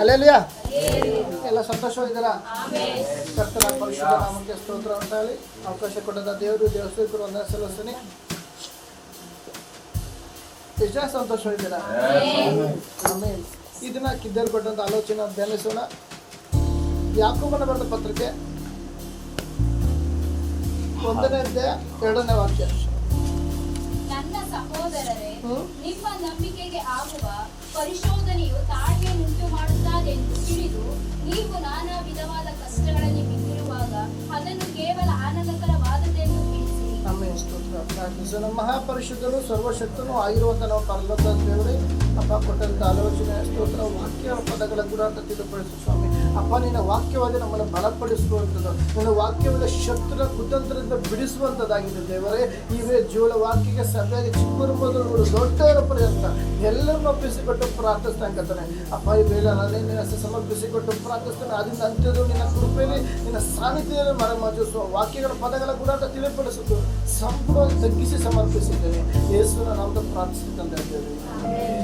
Hallelujah ಎಲ್ಲ ಸಂತೋಷವಾಗಿದ್ದೀರಾ? ಕರ್ತನ ಪರಿಶುದ್ಧ ನಾಮಕ್ಕೆ ಸ್ತೋತ್ರ ಅಂತ ಹೇಳಿ ಅವಕಾಶ ಕೊಟ್ಟಂಥ ದೇವರು ದೇವಸ್ಥಾನಕ್ಕೂ ಒಂದೇ ಸಲ್ಲಿಸ್ತೀನಿ ಎಷ್ಟ ಸಂತೋಷವಾಗಿದ್ದೀರಾ? ಆಮೇಲೆ ಇದನ್ನ ಕಿದ್ದರು ಕೊಟ್ಟಂತ ಆಲೋಚನೆ ಧ್ಯಾನಿಸೋಣ. ಯಾಕೋಬನ ಬರೆದ ಪತ್ರಿಕೆ ಒಂದನೇ ಅಧ್ಯಾಯ ಎರಡನೇ ವಾಕ್ಯ. ನನ್ನ ಸಹೋದರರೇ ನಿಮ್ಮ ನಂಬಿಕೆಗೆ ಆಗುವ ಪರಿಶೋಧನೆಯು ತಾಳ್ಮೆಯನ್ನುಂಟು ಮಾಡುತ್ತಾದೆಂದು ತಿಳಿದು ನೀವು ನಾನಾ ವಿಧವಾದ ಕಷ್ಟಗಳಲ್ಲಿ ಬಿದ್ದಿರುವಾಗ ಅದನ್ನು ಕೇವಲ ಆನಂದಕರವಾದದ್ದೆಂದು ನಮ್ಮ ಮಹಾಪರಿಶುದ್ಧನು ಸರ್ವಶಕ್ತನು ಆಗಿರುವಂತ ನಾವು ಪರಲೋಕ ದೇವರೇ ಅಪ್ಪ ಕೊಟ್ಟಂತ ಆಲೋಚನೆ, ಸ್ತೋತ್ರ, ವಾಕ್ಯ ಪದಗಳ ಗುಣ ಅಂತ ತಿಳಿದುಪಡಿಸು ಸ್ವಾಮಿ. ಅಪ್ಪ, ನಿನ್ನ ವಾಕ್ಯವಾದ ನಮ್ಮನ್ನು ಬಲಪಡಿಸುವಂಥದ್ದು. ನಿನ್ನ ವಾಕ್ಯವಾದ ಶತ್ರುನ ಕುತಂತ್ರದಿಂದ ಬಿಡಿಸುವಂಥದ್ದಾಗಿದೆ ದೇವರೇ. ಇವೇ ಜೋಳ ವಾಕ್ಯಕ್ಕೆ ಸರಿಯಾಗಿ ಚಿಕ್ಕವರು ಮೊದಲು ದೊಡ್ಡವರ ಪರ್ಯಂತ ಎಲ್ಲರನ್ನು ಒಪ್ಪಿಸಿಕೊಟ್ಟು ಪ್ರಾರ್ಥಿಸ್ತಾ ಕರ್ತಾನೆ. ಅಪ್ಪ, ಈ ವೇಳೆ ನಾನೇ ಸಮರ್ಪಿಸಿಕೊಟ್ಟು ಪ್ರಾರ್ಥಿಸ್ತಾನೆ. ಅದರಿಂದ ಅಂತ್ಯದ್ದು ನಿನ್ನ ಕೃಪೆಯಲ್ಲಿ ನಿನ್ನ ಸಾನ್ನಿಧ್ಯದಲ್ಲಿ ಮರಮಾಚಿಸುವ ವಾಕ್ಯಗಳ ಪದಗಳ ಗುಣ ಅಂತ ತಿಳಿಪಡಿಸುವುದು ಸಂಪೂರ್ಣವಾಗಿ ತಗ್ಗಿಸಿ ಸಮರ್ಪಿಸಿದ್ದೇನೆ. ಯೇಸುವಿನ ನಾವು ಹೇಳ್ತೇವೆ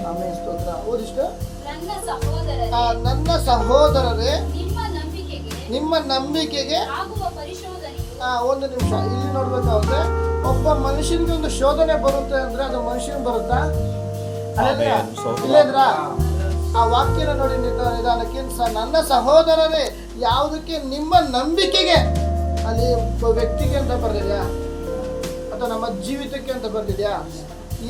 ಆಮೇಲೆ ಸ್ತೋತ್ರ ಓದಿಷ್ಟ ನನ್ನ ಸಹೋದರರೇ. ಆ, ನನ್ನ ಸಹೋದರರೇ. ನಿಮ್ಮ ನಂಬಿಕೆಗೆ ನಿಮ್ಮ ನಂಬಿಕೆಗೆ ಆಗುವ ಪರಿಶೋಧನೆಯು ಆ, ಒಂದು ನಿಮಿಷ ಇಲ್ಲಿ ನೋಡ್ಬೇಕಾದ್ರೆ ಒಬ್ಬ ಮನುಷ್ಯನಿಗೆ ಒಂದು ಶೋಧನೆ ಬರುತ್ತೆ ಅಂದ್ರೆ ಅದು ಮನುಷ್ಯನ್ ಬರುತ್ತಾ? ಇಲ್ಲೇಂದ್ರ? ಆ ವಾಕ್ಯನ ನೋಡಿ ನಿಧಾನಕ್ಕಿಂತ ನನ್ನ ಸಹೋದರರೇ ಯಾವುದಕ್ಕೆ ನಿಮ್ಮ ನಂಬಿಕೆಗೆ ಅಲ್ಲಿ ಒಬ್ಬ ವ್ಯಕ್ತಿಗೆ ಅಂತ ಬರ್ದಿದ್ಯಾ? ಅಥವಾ ನಮ್ಮ ಜೀವಿತಕ್ಕೆ ಅಂತ ಬರ್ದಿದ್ಯಾ?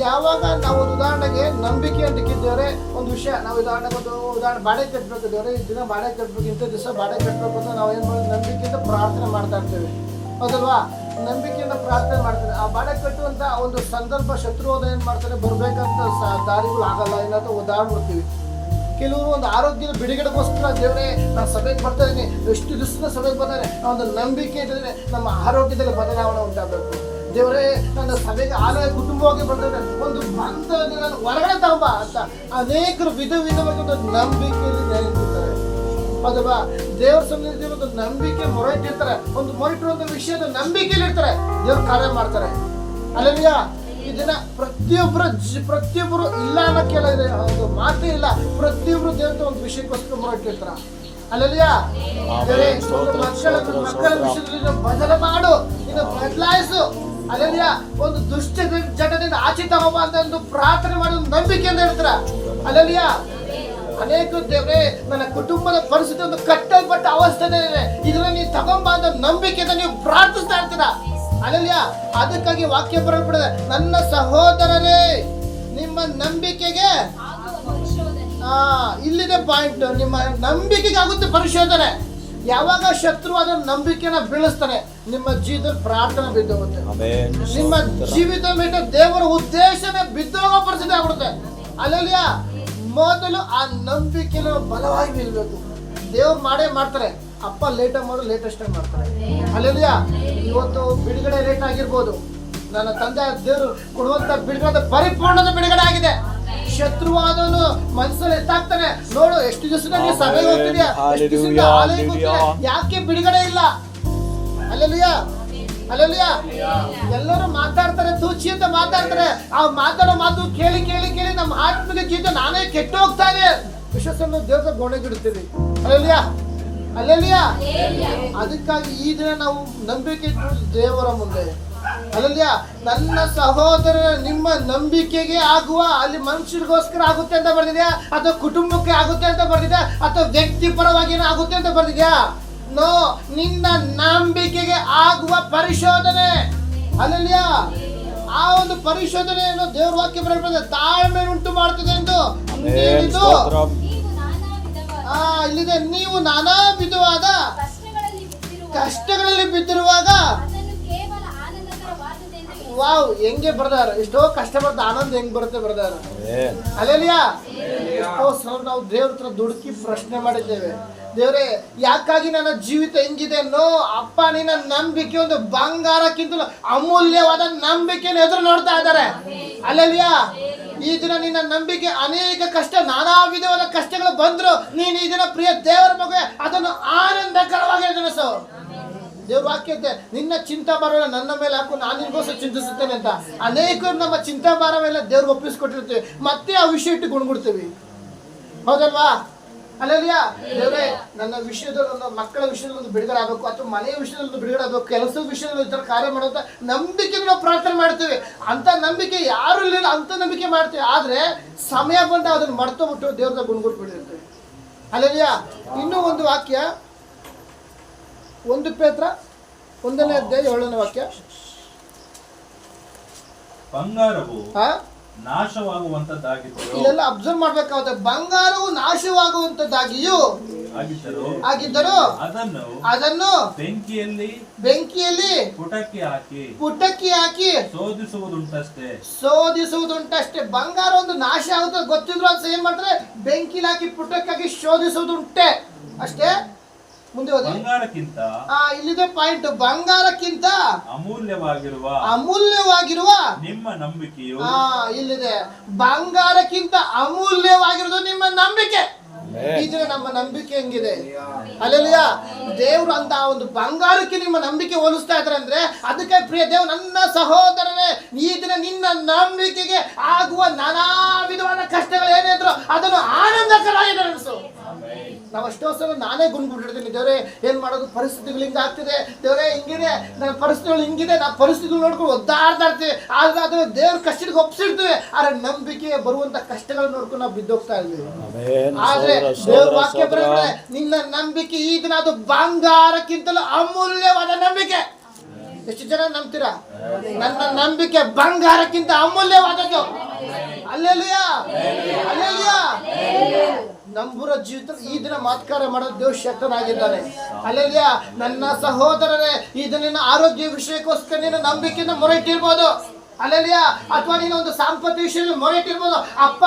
ಯಾವಾಗ ನಾವು ಒಂದು ಉದಾಹರಣೆಗೆ ನಂಬಿಕೆ ಅಂತ ಇಕ್ಕಿದ್ದೇವೆ, ಒಂದು ವಿಷಯ, ನಾವು ಉದಾಹರಣೆಗೆ ಒಂದು ಉದಾಹರಣೆ ಬಾಡೆ ಕಟ್ಟಬೇಕಿದ್ದೇವೆ ಈ ದಿನ ಬಾಳೆ ಕಟ್ಟಬೇಕು ಇಂಥ ದಿವಸ ಬಾಳೆ ಕಟ್ಟಬೇಕು ಅಂತ ನಾವು ಏನು ಮಾಡೋದು ನಂಬಿಕೆಯಿಂದ ಪ್ರಾರ್ಥನೆ ಮಾಡ್ತಾ ಇರ್ತೇವೆ. ಹೌದಲ್ವಾ? ನಂಬಿಕೆಯಿಂದ ಪ್ರಾರ್ಥನೆ ಮಾಡ್ತಾರೆ ಆ ಬಾಳೆ ಕಟ್ಟುವಂಥ ಒಂದು ಸಂದರ್ಭ ಶತ್ರುವಾದ ಏನು ಮಾಡ್ತಾರೆ? ಬರಬೇಕಂತ ದಾರಿಗಳು ಆಗಲ್ಲ ಏನಂತ ಉದಾಹರಣೆ ಕೆಲವರು ಒಂದು ಆರೋಗ್ಯದ ಬಿಡುಗಡೆಗೋಸ್ಕರ ದೇವರೇ, ನಾನು ಸಭೆಗೆ ಬರ್ತಾ ಇದ್ದೀನಿ ಎಷ್ಟು ದಿವಸದ ಸಭೆಗೆ ಬರ್ತಾರೆ ಒಂದು ನಂಬಿಕೆ ಇದ್ರೆ ನಮ್ಮ ಆರೋಗ್ಯದಲ್ಲಿ ಬದಲಾವಣೆ ಉಂಟಾಗಬೇಕು. ದೇವರೇ ನನ್ನ ಸಭೆಗೆ ಆಲಯ ಕುಟುಂಬವಾಗಿ ಬರ್ತದೆ ಒಂದು ಬಂದ ನಾನು ಹೊರಗಡೆ ತಗೊಂಬ ಅಂತ ಅನೇಕರು ವಿಧ ವಿಧವಾಗಿ ಒಂದು ನಂಬಿಕೆಯಲ್ಲಿ ನೆಲೆಸಿರ್ತಾರೆ ಅಥವಾ ದೇವರ ಸನ್ನಿಧಿ ಒಂದು ನಂಬಿಕೆ ಮೊರೆಟ್ಟಿರ್ತಾರೆ. ಒಂದು ಮೊರೆಟ್ಟಿರುವಂತ ವಿಷಯದ ನಂಬಿಕೆಯಲ್ಲಿ ಇರ್ತಾರೆ. ದೇವ್ರ ಕಾರ್ಯ ಮಾಡ್ತಾರೆ. ಅಲ್ಲವ್ಯ ಇದನ್ನ ಪ್ರತಿಯೊಬ್ಬರು ಪ್ರತಿಯೊಬ್ಬರು ಇಲ್ಲ ಅನ್ನೋ ಇದೆ. ಒಂದು ಮಾತೇ ಇಲ್ಲ ಪ್ರತಿಯೊಬ್ಬರು ದೇವರ ಒಂದು ವಿಷಯಕ್ಕೋಸ್ಕರ ಮೊರೆಟ್ಟಿರ್ತಾರ. ಅಲ್ಲಲ್ಲಿಯಾ ಮಕ್ಕಳ ಮಕ್ಕಳ ವಿಷಯದಲ್ಲಿ ಬದಲ ಬದಲು ಮಾಡು. ಇನ್ನು ಬದಲಾಯಿಸು. ಅಲ್ಲಲ್ಯಾ ಒಂದು ದುಷ್ಟ ಜಟದಿಂದ ಆಚೆ ತಗೋಬ ಅಂತ ಒಂದು ಪ್ರಾರ್ಥನೆ ಮಾಡಿ ಒಂದು ನಂಬಿಕೆ ಅಂತ ಹೇಳ್ತಾರ? ಅನೇಕ ದೇವ್ರೆ ನನ್ನ ಕುಟುಂಬದ ಪರಿಸ್ಥಿತಿ ಒಂದು ಕಟ್ಟಲ್ಪಟ್ಟ ಅವಸ್ಥೆ ಇದೆ. ಇದನ್ನ ನೀವು ತಗೊಂಬ ಅಂತ ನಂಬಿಕೆಯಿಂದ ನೀವು ಪ್ರಾರ್ಥಿಸ್ತಾ ಇರ್ತೀರಾ? ಅಲ್ಲಲ್ಯಾ ಅದಕ್ಕಾಗಿ ವಾಕ್ಯ ಬರಲ್ಪಡಿದೆ ನನ್ನ ಸಹೋದರರೇ ನಿಮ್ಮ ನಂಬಿಕೆಗೆ ಆ ಇಲ್ಲಿದೆ ಪಾಯಿಂಟ್ ನಿಮ್ಮ ನಂಬಿಕೆಗೆ ಆಗುತ್ತೆ ಪರಿಶೋಧನೆ. ಯಾವಾಗ ಶತ್ರು ಅದರ ನಂಬಿಕೆನ ಬೀಳಿಸ್ತಾನೆ ನಿಮ್ಮ ಜೀವದ ಪ್ರಾರ್ಥನೆ ಬಿದ್ದೋಗುತ್ತೆ. ನಿಮ್ಮ ಜೀವಿತ ಮೇಲೆ ದೇವರ ಉದ್ದೇಶನೇ ಬಿದ್ದೋಗೋ ಪರಿಸ್ಥಿತಿ ಆಗ್ಬಿಡುತ್ತೆ. ಅಲ್ಲಲ್ಲಿಯ ಮೊದಲು ಆ ನಂಬಿಕೆನ ಬಲವಾಗಿ ನಿಲ್ಬೇಕು ದೇವ್ರು ಮಾಡೇ ಮಾಡ್ತಾರೆ. ಅಪ್ಪ ಲೇಟಾಗಿ ಮಾಡು ಲೇಟೆಸ್ಟ್ ಆಗಿ ಮಾಡ್ತಾರೆ. ಅಲ್ಲಲ್ಲಿಯ ಇವತ್ತು ಬಿಡುಗಡೆ ಲೇಟ್ ಆಗಿರ್ಬೋದು. ನನ್ನ ತಂದೆ ದೇವರು ಕೊಡುವಂತ ಬಿಡುಗಡೆ ಪರಿಪೂರ್ಣದ ಬಿಡುಗಡೆ ಆಗಿದೆ. ಶತ್ರುವಾದವನು ಮನಸ್ಸಲ್ಲಿ ಎತ್ತಾಗ್ತಾನೆ. ನೋಡು ಎಷ್ಟು ದಿವಸದಿಂದ ನೀನು ಸಭೆಗೆ ಹೋಗ್ತಿದ್ಯಾ? ಎಷ್ಟು ದಿವಸದಿಂದ ಆಲಯಕ್ಕೆ ಹೋಗ್ತಿದ್ಯಾ? ಯಾಕೆ ಬಿಡುಗಡೆ ಇಲ್ಲ? ಅಲ್ಲಲ್ಯ ಅಲ್ಲಲ್ಯ ಎಲ್ಲರೂ ಮಾತಾಡ್ತಾರೆ ತೂಚಿ ಅಂತ ಮಾತಾಡ್ತಾರೆ. ಆ ಮಾತಾಡೋ ಮಾತು ಕೇಳಿ ಕೇಳಿ ಕೇಳಿ ನಮ್ಮ ಆತ್ಮಿಕ ಜೀವಿತ ನಾನೇ ಕೆಟ್ಟು ಹೋಗ್ತಾ ಇದೆ. ವಿಶ್ವಾಸವನ್ನು ದೇವರ ಗೋಣೆಗಿಡ್ತೀವಿ ಅಲ್ಲಲ್ಯ ಅಲ್ಲಲ್ಯ ಅದಕ್ಕಾಗಿ ಈ ದಿನ ನಾವು ನಂಬಿಕೆ ಇಟ್ಟು ದೇವರ ಮುಂದೆ ಅಲ್ಲಲ್ಯ ನನ್ನ ಸಹೋದರ ನಿಮ್ಮ ನಂಬಿಕೆಗೆ ಆಗುವ ಅಲ್ಲಿ ಮನುಷ್ಯರಿಗೋಸ್ಕರ ಆಗುತ್ತೆ ಅಂತ ಬರ್ದಿದ್ಯಾ? ಅಥವಾ ಕುಟುಂಬಕ್ಕೆ ಆಗುತ್ತೆ ಅಂತ ಬರ್ದಿದ್ಯಾ? ಅಥವಾ ವ್ಯಕ್ತಿ ಪರವಾಗಿ ಆಗುತ್ತೆ ಅಂತ ಬರ್ದಿದ್ಯಾ? ನೋ ನಿನ್ನ ನಂಬಿಕೆಗೆ ಆಗುವ ಪರಿಶೋಧನೆ. ಅಲ್ಲಲ್ಯ ಆ ಒಂದು ಪರಿಶೋಧನೆಯನ್ನು ದೇವ್ರ ವಾಕ್ಯ ಬರೆದ ತಾಳ್ಮೆ ಉಂಟು ಮಾಡ್ತದೆ ಎಂದು ಹೇಳಿದ್ದು. ಸ್ತೋತ್ರ. ನೀವು ನಾನಾ ವಿಧವಾದ ಆ ಇಲ್ಲಿದೆ. ನೀವು ನಾನಾ ವಿಧವಾದ ಕಷ್ಟಗಳಲ್ಲಿ ಬಿದ್ದಿರುವಾಗ ವಾವ್ ಹೆಂಗೆ ಬರ್ದಾರ? ಎಷ್ಟೋ ಕಷ್ಟ ಬರ್ತ ಆನಂದ ಹೆಂಗ್ ಬರುತ್ತೆ ಬರ್ದಾರ. ಅಲ್ಲೆಲಿಯಾ. ಎಷ್ಟೋ ಸಲ ನಾವು ದೇವ್ರ ಹತ್ರ ದುಡುಕಿ ಪ್ರಶ್ನೆ ಮಾಡಿದ್ದೇವೆ. ದೇವ್ರೆ ಯಾಕಾಗಿ ನನ್ನ ಜೀವಿತ ಹೆಂಗಿದೆ ಅನ್ನೋ ಅಪ್ಪ ನಿನ್ನ ನಂಬಿಕೆ ಒಂದು ಬಂಗಾರಕ್ಕಿಂತಲೂ ಅಮೂಲ್ಯವಾದ ನಂಬಿಕೆಯನ್ನು ಎದುರು ನೋಡ್ತಾ ಇದ್ದಾರೆ. ಅಲ್ಲೆಲಿಯಾ? ಈ ದಿನ ನಿನ್ನ ನಂಬಿಕೆ ಅನೇಕ ಕಷ್ಟ ನಾನಾ ವಿಧವಾದ ಕಷ್ಟಗಳು ಬಂದ್ರು ನೀನು ಈ ದಿನ ಪ್ರಿಯ ದೇವರ ಮಗುವೆ ಅದನ್ನು ಆನಂದಕರವಾಗಿ ಎದುರಿಸು. ದೇವ್ರ ವಾಕ್ಯ ಇದೆ ನಿನ್ನ ಚಿಂತಾಭಾರವೆಲ್ಲ ನನ್ನ ಮೇಲೆ ಹಾಕು, ನಾನು ನಿನ್ಗೋಸ್ಕರ ಚಿಂತಿಸುತ್ತೇನೆ ಅಂತ. ಅನೇಕರು ನಮ್ಮ ಚಿಂತಾಭಾರವೆಲ್ಲ ದೇವ್ರಿಗೆ ಒಪ್ಪಿಸ್ಕೊಟ್ಟಿರ್ತೀವಿ. ಮತ್ತೆ ಆ ವಿಷಯ ಇಟ್ಟು ಗುಣಗುಡ್ತೀವಿ. ಹೌದಲ್ವಾ? ಅಲ್ಲಲ್ಲಿಯ ದೇವ್ರೆ, ನನ್ನ ವಿಷಯದಲ್ಲಿ ಒಂದು ಮಕ್ಕಳ ವಿಷಯದಲ್ಲಿ ಒಂದು ಬಿಡುಗಡೆ ಆಗಬೇಕು, ಅಥವಾ ಮನೆಯ ವಿಷಯದಲ್ಲಿ ಒಂದು ಬಿಡುಗಡೆ ಆಗಬೇಕು, ಕೆಲಸದ ವಿಷಯದಲ್ಲಿ ಈ ಥರ ಕಾರ್ಯ ಮಾಡುವಂತ ನಂಬಿಕೆ ನಾವು ಪ್ರಾರ್ಥನೆ ಮಾಡ್ತೀವಿ. ಅಂತ ನಂಬಿಕೆ ಯಾರು ಇಲ್ಲ ಅಂತ ನಂಬಿಕೆ ಮಾಡ್ತೀವಿ. ಆದ್ರೆ ಸಮಯ ಬಂದ ಅದನ್ನ ಮರ್ತೋಗ್ಬಿಟ್ಟು ದೇವ್ರದ ಗುಣಗುಟ್ಟು ಬಿಡಿರ್ತೀವಿ ಅಲ್ಲಲ್ಲಿಯ ಇನ್ನೂ ಒಂದು ವಾಕ್ಯ. ಒಂದು ಪೇತ್ರ ಒಂದನೇ ಅಧ್ಯಾಯ ಏಳನೇ ವಾಕ್ಯ. ಬಂಗಾರವು ನಾಶವಾಗುವಂತದ್ದಾಗಿತ್ತು ಇದೆಲ್ಲ ಅಬ್ಸರ್ವ್ ಮಾಡ್ಬೇಕಾಗುತ್ತೆ. ಬಂಗಾರವು ನಾಶವಾಗುವಂತದ್ದಾಗಿಯೂ ಆಗಿದ್ದರೂ? ಅದನ್ನು ಅದನ್ನು ಬೆಂಕಿಯಲ್ಲಿ ಬೆಂಕಿಯಲ್ಲಿ ಪುಟಕ್ಕೆ ಹಾಕಿ ಪುಟಕ್ಕಿ ಹಾಕಿ ಶೋಧಿಸುವುದುಂಟಷ್ಟೇ ಶೋಧಿಸುವುದುಂಟಷ್ಟೇ ಬಂಗಾರ ಒಂದು ನಾಶ ಆಗುತ್ತೆ. ಗೊತ್ತಿದ್ರು ಅಂತ ಏನ್ ಮಾಡ್ತಾರೆ? ಬೆಂಕಿಲಿ ಹಾಕಿ ಪುಟಕ್ಕಾಗಿ ಶೋಧಿಸುವುದುಂಟೆ. ಅಷ್ಟೇ? ಮುಂದೆ ಬಂಗಾರಕ್ಕಿಂತ ಆ ಇಲ್ಲಿದೆ ಪಾಯಿಂಟ್ ಬಂಗಾರಕ್ಕಿಂತ ಅಮೂಲ್ಯವಾಗಿರುವ ಅಮೂಲ್ಯವಾಗಿರುವ ನಿಮ್ಮ ನಂಬಿಕೆಯು ಆ ಇಲ್ಲಿದೆ. ಬಂಗಾರಕ್ಕಿಂತ ಅಮೂಲ್ಯವಾಗಿರೋದು ನಿಮ್ಮ ನಂಬಿಕೆ. ಇದ್ರೆ ನಮ್ಮ ನಂಬಿಕೆ ಹೆಂಗಿದೆ? ಅಲ್ಲಲ್ಲಿಯ ದೇವ್ರು ಅಂತ ಒಂದು ಬಂಗಾರಕ್ಕೆ ನಿಮ್ಮ ನಂಬಿಕೆ ಹೋಲಿಸ್ತಾ ಇದ್ರೆ ಅಂದ್ರೆ ಅದಕ್ಕೆ ಪ್ರಿಯ ದೇವ್ ನನ್ನ ಸಹೋದರನೇ ಈ ದಿನ ನಿನ್ನ ನಂಬಿಕೆಗೆ ಆಗುವ ನಾನಾ ವಿಧವಾದ ಕಷ್ಟಗಳು ಏನೇ ಇದ್ರು ಅದನ್ನು ಆನಂದಕರ ನಡೆಸು ನಾವು ಎಷ್ಟೋ ಸಲ ನಾನೇ ಗುಂಡ್ಬಿಟ್ಟಿರ್ತೀನಿ ದೇವರೇ ಏನು ಮಾಡೋದು? ಪರಿಸ್ಥಿತಿಗಳು ಹಿಂಗೆ ಆಗ್ತಿದೆ. ದೇವರೇ ಹಿಂಗಿದೆ. ನನ್ನ ಪರಿಸ್ಥಿತಿಗಳು ಹಿಂಗಿದೆ. ನಾವು ಪರಿಸ್ಥಿತಿಗಳು ನೋಡ್ಕೊಂಡು ಒದ್ದಾಡ್ತಾ ಇರ್ತೀವಿ. ಆದ್ರೆ ಅದನ್ನು ದೇವ್ರ ಕಷ್ಟಕ್ಕೆ ಒಪ್ಸಿರ್ತೀವಿ. ಆದರೆ ನಂಬಿಕೆ ಬರುವಂಥ ಕಷ್ಟಗಳು ನೋಡ್ಕೊಂಡು ನಾವು ಬಿದ್ದೋಗ್ತಾ ಇದ್ದೀವಿ. ಆದರೆ ದೇವ್ರ ವಾಕ್ಯ ಬರೋದ್ರೆ ನಿನ್ನ ನಂಬಿಕೆ ಈ ದಿನ ಅದು ಬಂಗಾರಕ್ಕಿಂತಲೂ ಅಮೂಲ್ಯವಾದ ನಂಬಿಕೆ. ಎಷ್ಟು ಜನ ನಂಬ್ತೀರಾ? ನನ್ನ ನಂಬಿಕೆ ಬಂಗಾರಕ್ಕಿಂತ ಅಮೂಲ್ಯವಾದದ್ದು. ಅಲ್ಲೆಲ್ಲಿಯಾ ಅಲ್ಲೆಲುಯ. ನಂಬುರ ಜೀವಿತ ಈ ದಿನ ಮಾತ್ಕಾರ ಮಾಡೋ ದೇವ್ ಶಕ್ತನಾಗಿದ್ದಾನೆ. ಅಲ್ಲಲ್ಲ ನನ್ನ ಸಹೋದರರೇ ಈ ನಿನ್ನ ಆರೋಗ್ಯ ವಿಷಯಕ್ಕೋಸ್ಕರ ನೀನು ನಂಬಿಕೆಯಿಂದ ಮೊರೆ ಇಟ್ಟಿರ್ಬೋದು ಅಲ್ಲಲ್ಲ ಅಥವಾ ನೀನು ಒಂದು ಸಾಂಪತ್ತಿಕ ವಿಷಯ ಮೊರೆ ಇಟ್ಟಿರ್ಬೋದು ಅಪ್ಪ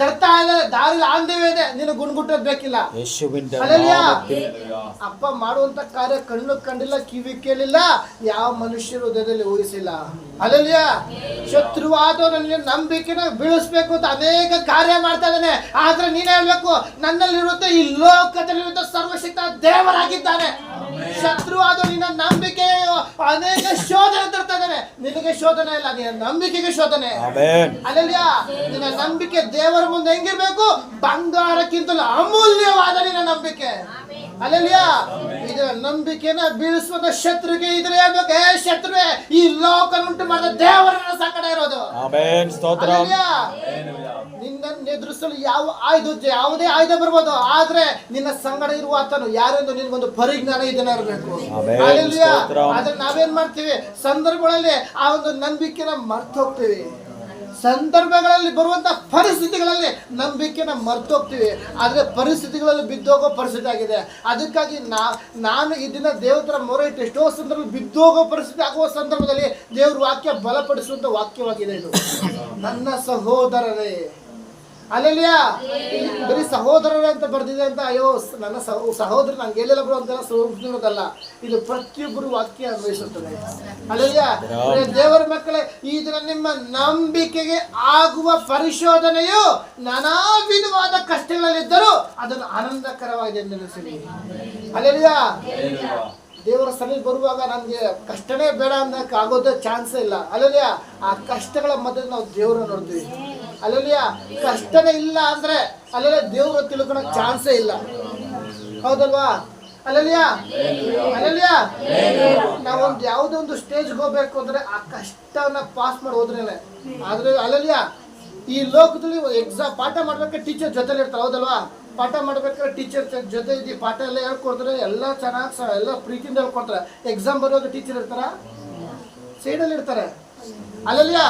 ತರ್ತಾ ಇದ್ದಾರೆ ದಾರಿ ಆಂದೇವ ಇದೆ. ನೀನು ಗುಣಗುಟ್ಟೋದ್ ಬೇಕಿಲ್ಲ. ಅಲ್ಲಲ್ಲ ಅಪ್ಪ ಮಾಡುವಂತ ಕಾರ್ಯ ಕಣ್ಣು ಕಂಡಿಲ್ಲ ಕಿವಿ ಕೇಳಿಲ್ಲ. ಯಾವ ಮನುಷ್ಯರು ಹೃದಯದಲ್ಲಿ ಊಹಿಸಿಲ್ಲ. ಅಲ್ಲಲ್ಲಿಯ ಶತ್ರುವಾದವರಲ್ಲಿ ನಂಬಿಕೆನ ಬೀಳಿಸ್ಬೇಕು ಅಂತ ಅನೇಕ ಕಾರ್ಯ ಮಾಡ್ತಾ ಇದ್ದಾನೆ. ಆದ್ರೆ ನೀನ್ ಹೇಳ್ಬೇಕು ನನ್ನಲ್ಲಿರುತ್ತೆ ಈ ಲೋಕದಲ್ಲಿರುತ್ತೆ ಸರ್ವಶಕ್ತ ದೇವರಾಗಿದ್ದಾನೆ. ಶತ್ರುವಾದ ನಿನ್ನ ನಂಬಿಕೆ ಅನೇಕ ಶೋಧನೆ ತರ್ತಾ ಇದ್ದಾನೆ. ನಿನಗೆ ಶೋಧನೆ ಇಲ್ಲ ನಿನ್ನ ನಂಬಿಕೆಗೆ ಶೋಧನೆ. ಆಮೆನ್. ಅಲ್ಲಲ್ಲಿಯ ನಿನ್ನ ನಂಬಿಕೆ ದೇವರ ಮುಂದೆ ಹೆಂಗಿರ್ಬೇಕು? ಬಂಗಾರಕ್ಕಿಂತಲೂ ಅಮೂಲ್ಯವಾದ ನಿನ್ನ ನಂಬಿಕೆ. ಅಲ್ಲಲ್ಲಿಯ ಇದರ ನಂಬಿಕೆನ ಬೀಳಿಸುವ ಶತ್ರುಗೆ ಇದ್ರೆ ಹೇಳ್ಬೇಕು ಏ ಶತ್ರುವೆ ಈ ಲೋಕ ಉಂಟು ಮಾಡಿದ ದೇವರನ್ನ ಸಂಕಟ ಇರೋದು. ಆಮೆನ್ ಸ್ತೋತ್ರ. ಅಲ್ಲಲ್ಲಿಯ ನಿನ್ನನ್ನು ಎದುರಿಸಲು ಯಾವ ಆಯುಧ ಯಾವುದೇ ಆಯ್ದ ಬರ್ಬೋದು ಆದ್ರೆ ನಿನ್ನ ಸಂಗಡ ಇರುವ ಆತನು ಯಾರೆಂದು ನಿನ್ಗೊಂದು ಪರಿಜ್ಞಾನ ಇದನ್ನ ಇರಬೇಕು. ಆದ್ರೆ ನಾವೇನ್ ಮಾಡ್ತೀವಿ? ಸಂದರ್ಭಗಳಲ್ಲಿ ಆ ಒಂದು ನಂಬಿಕೆನ ಮರ್ತು ಹೋಗ್ತೀವಿ. ಸಂದರ್ಭಗಳಲ್ಲಿ ಬರುವಂತ ಪರಿಸ್ಥಿತಿಗಳಲ್ಲಿ ನಂಬಿಕೆನ ಮರ್ತೋಗ್ತೀವಿ. ಆದರೆ ಪರಿಸ್ಥಿತಿಗಳಲ್ಲಿ ಬಿದ್ದೋಗೋ ಪರಿಸ್ಥಿತಿ ಆಗಿದೆ. ಅದಕ್ಕಾಗಿ ನಾ, ನಾನು ದಿನ ದೇವತರ ಮೊರೆ ಇಟ್ಟು ಎಷ್ಟೋ ಸಂದರ್ಭದಲ್ಲಿ ಬಿದ್ದೋಗೋ ಪರಿಸ್ಥಿತಿ ಆಗುವ ಸಂದರ್ಭದಲ್ಲಿ ದೇವ್ರ ವಾಕ್ಯ ಬಲಪಡಿಸುವಂತ ವಾಕ್ಯವಾಗಿದೆ ಇದು. ನನ್ನ ಸಹೋದರರೇ ಅಲ್ಲೆಲ್ಲಿಯ? ಬರೀ ಸಹೋದರರೇ ಅಂತ ಬರ್ದಿದೆ ಅಂತ, ಅಯ್ಯೋ ನನ್ನ ಸಹೋ ಸಹೋದರ ನಂಗೆ ಎಲ್ಲೆಲ್ಲ ಬರೋ ಅಂತ ಸುಮ್ಮನಿರೋದಲ್ಲ ಇದು ಪ್ರತಿಯೊಬ್ಬರು ವಾಕ್ಯ ಅನ್ವಯಿಸುತ್ತದೆ. ಅಲ್ಲೆಲ್ಲಿಯ? ದೇವರ ಮಕ್ಕಳೇ ಇದರ ನಿಮ್ಮ ನಂಬಿಕೆಗೆ ಆಗುವ ಪರಿಶೋಧನೆಯು ನಾನಾ ವಿಧವಾದ ಕಷ್ಟಗಳಲ್ಲಿದ್ದರೂ ಅದನ್ನು ಆನಂದಕರವಾಗಿ ಎಂದು ನೆನೆಸಿರಿ. ಅಲ್ಲೆಲ್ಲಿಯ? ದೇವರ ಸನ್ನಿಧಿ ಬರುವಾಗ ನಮಗೆ ಕಷ್ಟನೇ ಬೇಡ ಅನ್ನಕ್ಕೆ ಆಗೋದೇ ಚಾನ್ಸೇ ಇಲ್ಲ. ಅಲ್ಲಲ್ಲಿಯ? ಆ ಕಷ್ಟಗಳ ಮಧ್ಯೆ ನಾವು ದೇವರನ್ನು ನೋಡ್ತೀವಿ. ಅಲ್ಲಲ್ಲಿಯ ಕಷ್ಟನೇ ಇಲ್ಲ ಅಂದ್ರೆ ಅಲ್ಲೆಲ್ಲ ದೇವ್ರ ತಿಳ್ಕೊಳಕ್ ಚಾನ್ಸೇ ಇಲ್ಲ. ಹೌದಲ್ವಾ? ಅಲ್ಲಲ್ಲಿಯ ಅಲ್ಲಲ್ಲಿಯ ನಾವೊಂದು ಯಾವುದೋ ಒಂದು ಸ್ಟೇಜ್ಗೆ ಹೋಗ್ಬೇಕು ಅಂದ್ರೆ ಆ ಕಷ್ಟವನ್ನ ಪಾಸ್ ಮಾಡಿ ಹೋದ್ರೇನೆ. ಆದ್ರೆ ಅಲ್ಲಲ್ಲಿಯ ಈ ಲೋಕದಲ್ಲಿ ಎಕ್ಸಾಮ್ ಪಾಠ ಮಾಡ್ಬೇಕಾದ್ರೆ ಟೀಚರ್ ಜೊತೆಲಿ ಇರ್ತಾರೆ, ಹೌದಲ್ವಾ? ಪಾಠ ಮಾಡ್ಬೇಕಾದ್ರೆ ಟೀಚರ್ ಜೊತೆ ಇದ್ದು, ಪಾಠ ಎಲ್ಲ ಹೇಳ್ಕೊಡ್ತಾರೆ, ಎಲ್ಲ ಚೆನ್ನಾಗಿ ಎಲ್ಲ ಪ್ರೀತಿಯಿಂದ ಹೇಳ್ಕೊಡ್ತಾರೆ. ಎಕ್ಸಾಮ್ ಬರುವಾಗ ಟೀಚರ್ ಇರ್ತಾರ? ಸೈಡಲ್ಲಿ ಇರ್ತಾರೆ. ಅಲ್ಲಲ್ಲಿಯ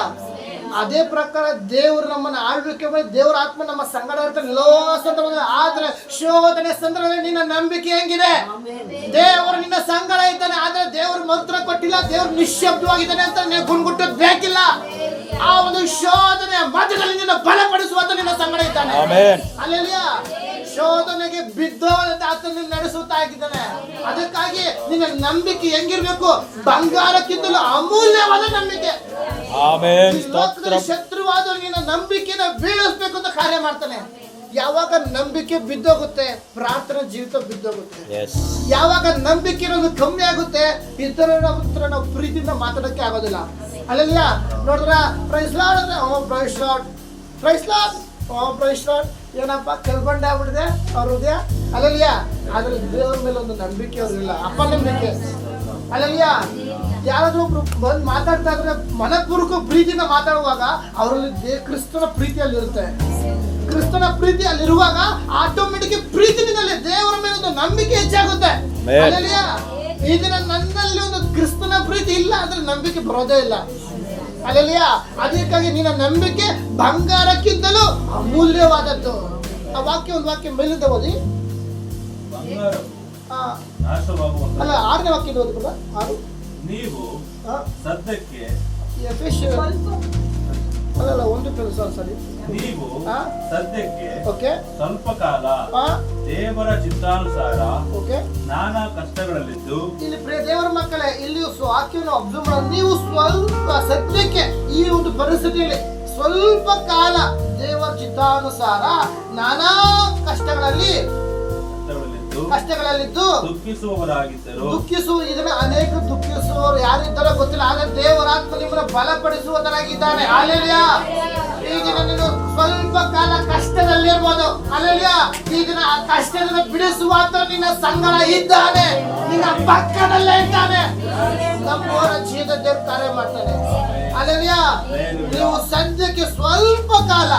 ಅದೇ ಪ್ರಕಾರ ದೇವರು ನಮ್ಮನ್ನ ಆಳ್ವಿಕೆ ಮಾಡಿ ದೇವರ ಆತ್ಮ ನಮ್ಮ ಸಂಗಡ ಇರ್ತಾರೆ ಸಂದರ್ಭದಲ್ಲಿ ಆದ್ರೆ ಶೋಧನೆ ಸಂದರ್ಭದಲ್ಲಿ ನಿನ್ನ ನಂಬಿಕೆ ಹೆಂಗಿದೆ? ದೇವರು ನಿನ್ನ ಸಂಗಡ ಇದ್ದಾನೆ ಆದ್ರೆ ದೇವರು ಮಂತ್ರ ಕೊಟ್ಟಿಲ್ಲ ದೇವರು ನಿಶ್ಶಬ್ದವಾಗಿದ್ದಾನೆ ಅಂತ ನೀನು ಗುಣಗುಟ್ಟ ಬೇಕಿಲ್ಲ. ಆ ಒಂದು ಶೋಧನೆ ಮಧ್ಯದಲ್ಲಿ ನಿನ್ನ ಬಲಪಡಿಸುವಂತ ನಿನ್ನ ಸಂಗಡ ಇದ್ದಾನೆ. ಅಲ್ಲಿ ಅಲ್ಲೆಲ್ಲ ಶೋಧನೆಗೆ ಬಿದ್ದವನಂತೆ ಆತನ ನಡೆಸುತ್ತಾ ಇದ್ದಾನೆ ಅದಕ್ಕಾಗಿ ನಿನ್ನ ನಂಬಿಕೆ ಹೆಂಗಿರ್ಬೇಕು? ಬಂಗಾರಕ್ಕಿಂತಲೂ ಅಮೂಲ್ಯವಾದ ನಂಬಿಕೆ. ಲೋಕದಲ್ಲಿ ಶತ್ರುವಾದ ನಿನ್ನ ನಂಬಿಕೆನ ಬೀಳಿಸ್ಬೇಕು ಅಂತ ಕಾರ್ಯ ಮಾಡ್ತಾನೆ. ಯಾವಾಗ ನಂಬಿಕೆ ಬಿದ್ದೋಗುತ್ತೆ ಪ್ರಾರ್ಥನಾ ಜೀವಿತ ಬಿದ್ದೋಗುತ್ತೆ. ಯಾವಾಗ ನಂಬಿಕೆ ಇರೋದು ಕಮ್ಮಿ ಆಗುತ್ತೆ ಇತರರ ಹತ್ರ ನಾವು ಪ್ರೀತಿಯಿಂದ ಮಾತಾಡಕ್ಕೆ ಆಗೋದಿಲ್ಲ. ಅಲ್ಲೆಲ್ಲ ನೋಡಿದ್ರ? ಪ್ರೈಸ್ ಲಾಡ್ ಅಂದ್ರೆ ಓ ಏನಪ್ಪ ಕಲ್ಕೊಂಡೆ ಆಗ್ಬಿಟ್ಟಿದೆ ಅವ್ರ ಹೃದಯ? ಅಲ್ಲಲ್ಯ ಆದ್ರೆ ದೇವ್ರ ಮೇಲೆ ಒಂದು ನಂಬಿಕೆ ಅವ್ರಿಲ್ಲ ನಂಬಿಕೆ. ಅಲ್ಲಲ್ಯ ಯಾರಾದ್ರೂ ಒಬ್ರು ಬಂದು ಮಾತಾಡ್ತಾ ಇದ್ರೆ ಮನಪೂರ್ವಕ ಪ್ರೀತಿಯಿಂದ ಮಾತಾಡುವಾಗ ಅವರಲ್ಲಿ ದೇ ಕ್ರಿಸ್ತನ ಪ್ರೀತಿ ಇರುತ್ತೆ ಕ್ರಿಸ್ತನ ಪ್ರೀತಿ ಅಲ್ಲಿರುವಾಗ ಆಟೋಮೆಟಿಕ್ ಪ್ರೀತಿನಲ್ಲಿ ದೇವರ ಮೇಲೆ ಒಂದು ನಂಬಿಕೆ ಹೆಚ್ಚಾಗುತ್ತೆ. ಅಲ್ಲಲ್ಯ ಈ ದಿನ ನನ್ನಲ್ಲಿ ಒಂದು ಕ್ರಿಸ್ತನ ಪ್ರೀತಿ ಇಲ್ಲ ಅಂದ್ರೆ ನಂಬಿಕೆ ಬರೋದೇ ಇಲ್ಲ. ಅಲ್ಲಲ್ಯ ಅದಕ್ಕಾಗಿ ನಿನ್ನ ನಂಬಿಕೆ ಬಂಗಾರಕ್ಕಿಂತಲೂ ಅಮೂಲ್ಯವಾದದ್ದು. ಆ ವಾಕ್ಯ ಒಂದು ವಾಕ್ಯ ಮೇಲಿಂದ ಓದಿ. ಅಲ್ಲ ಆರನೇ ವಾಕ್ಯ ಓದಿ ಕೂಡ ಆರು. ನೀವು ಸದ್ಯಕ್ಕೆ ಅಲ್ಲಲ್ಲ ಒಂದು ಕೆಲಸ ಸರಿ. ನೀವು? ಸದ್ಯಕ್ಕೆ ಓಕೆ. ಸ್ವಲ್ಪ ಕಾಲ ದೇವರ ಚಿತ್ತಾನುಸಾರ ಓಕೆ. ನಾನಾ ಕಷ್ಟಗಳಲ್ಲಿದ್ದು ಇಲ್ಲಿ ಪ್ರಿಯ ದೇವರ ಮಕ್ಕಳೇ ಇಲ್ಲಿಯೂ ವಾಕ್ಯವನ್ನು ಅಬ್ಸರ್ವ್ ಮಾಡಿ ನೀವು ಸ್ವಲ್ಪ ಸದ್ಯಕ್ಕೆ ಈ ಒಂದು ಪರಿಸ್ಥಿತಿಯಲ್ಲಿ ಸ್ವಲ್ಪ ಕಾಲ ದೇವರ ಚಿತ್ತಾನುಸಾರ ನಾನಾ ಕಷ್ಟಗಳಲ್ಲಿ ಕಷ್ಟಗಳಲ್ಲಿದ್ದು ದುಃಖಿಸುವವರಾಗಿದ್ದರು. ದುಃಖಿಸುವ ಇದನ್ನ ಅನೇಕ ದುಃಖಿಸುವವರು ಯಾರಿದ್ದಾರೋ ಗೊತ್ತಿಲ್ಲ ಆದ್ರೆ ದೇವರಾತ್ಮ ನಿಮ್ಮನ್ನ ಬಲಪಡಿಸುವುದರಾಗಿದ್ದಾನೆ ಅಲೆಲಿಯ ಈ ದಿನ ನೀನು ಸ್ವಲ್ಪ ಕಾಲ ಕಷ್ಟದಲ್ಲಿ ಇರ್ಬೋದು ಅಲೆಲಿಯ ಈ ದಿನ ಆ ಕಷ್ಟದಿಂದ ಬಿಡಿಸುವಾತ ನಿನ್ನ ಸಂಗಡ ಇದ್ದಾನೆ. ನಿನ್ನ ಪಕ್ಕದಲ್ಲೇ ಇದ್ದಾನೆ. ನಮ್ಮವರ ಜೀವದ ದೇವ್ರ ಕಾರ್ಯ ಮಾಡ್ತಾನೆ. ಅಲೆಲಿಯ ನೀವು ಸದ್ಯಕ್ಕೆ ಸ್ವಲ್ಪ ಕಾಲ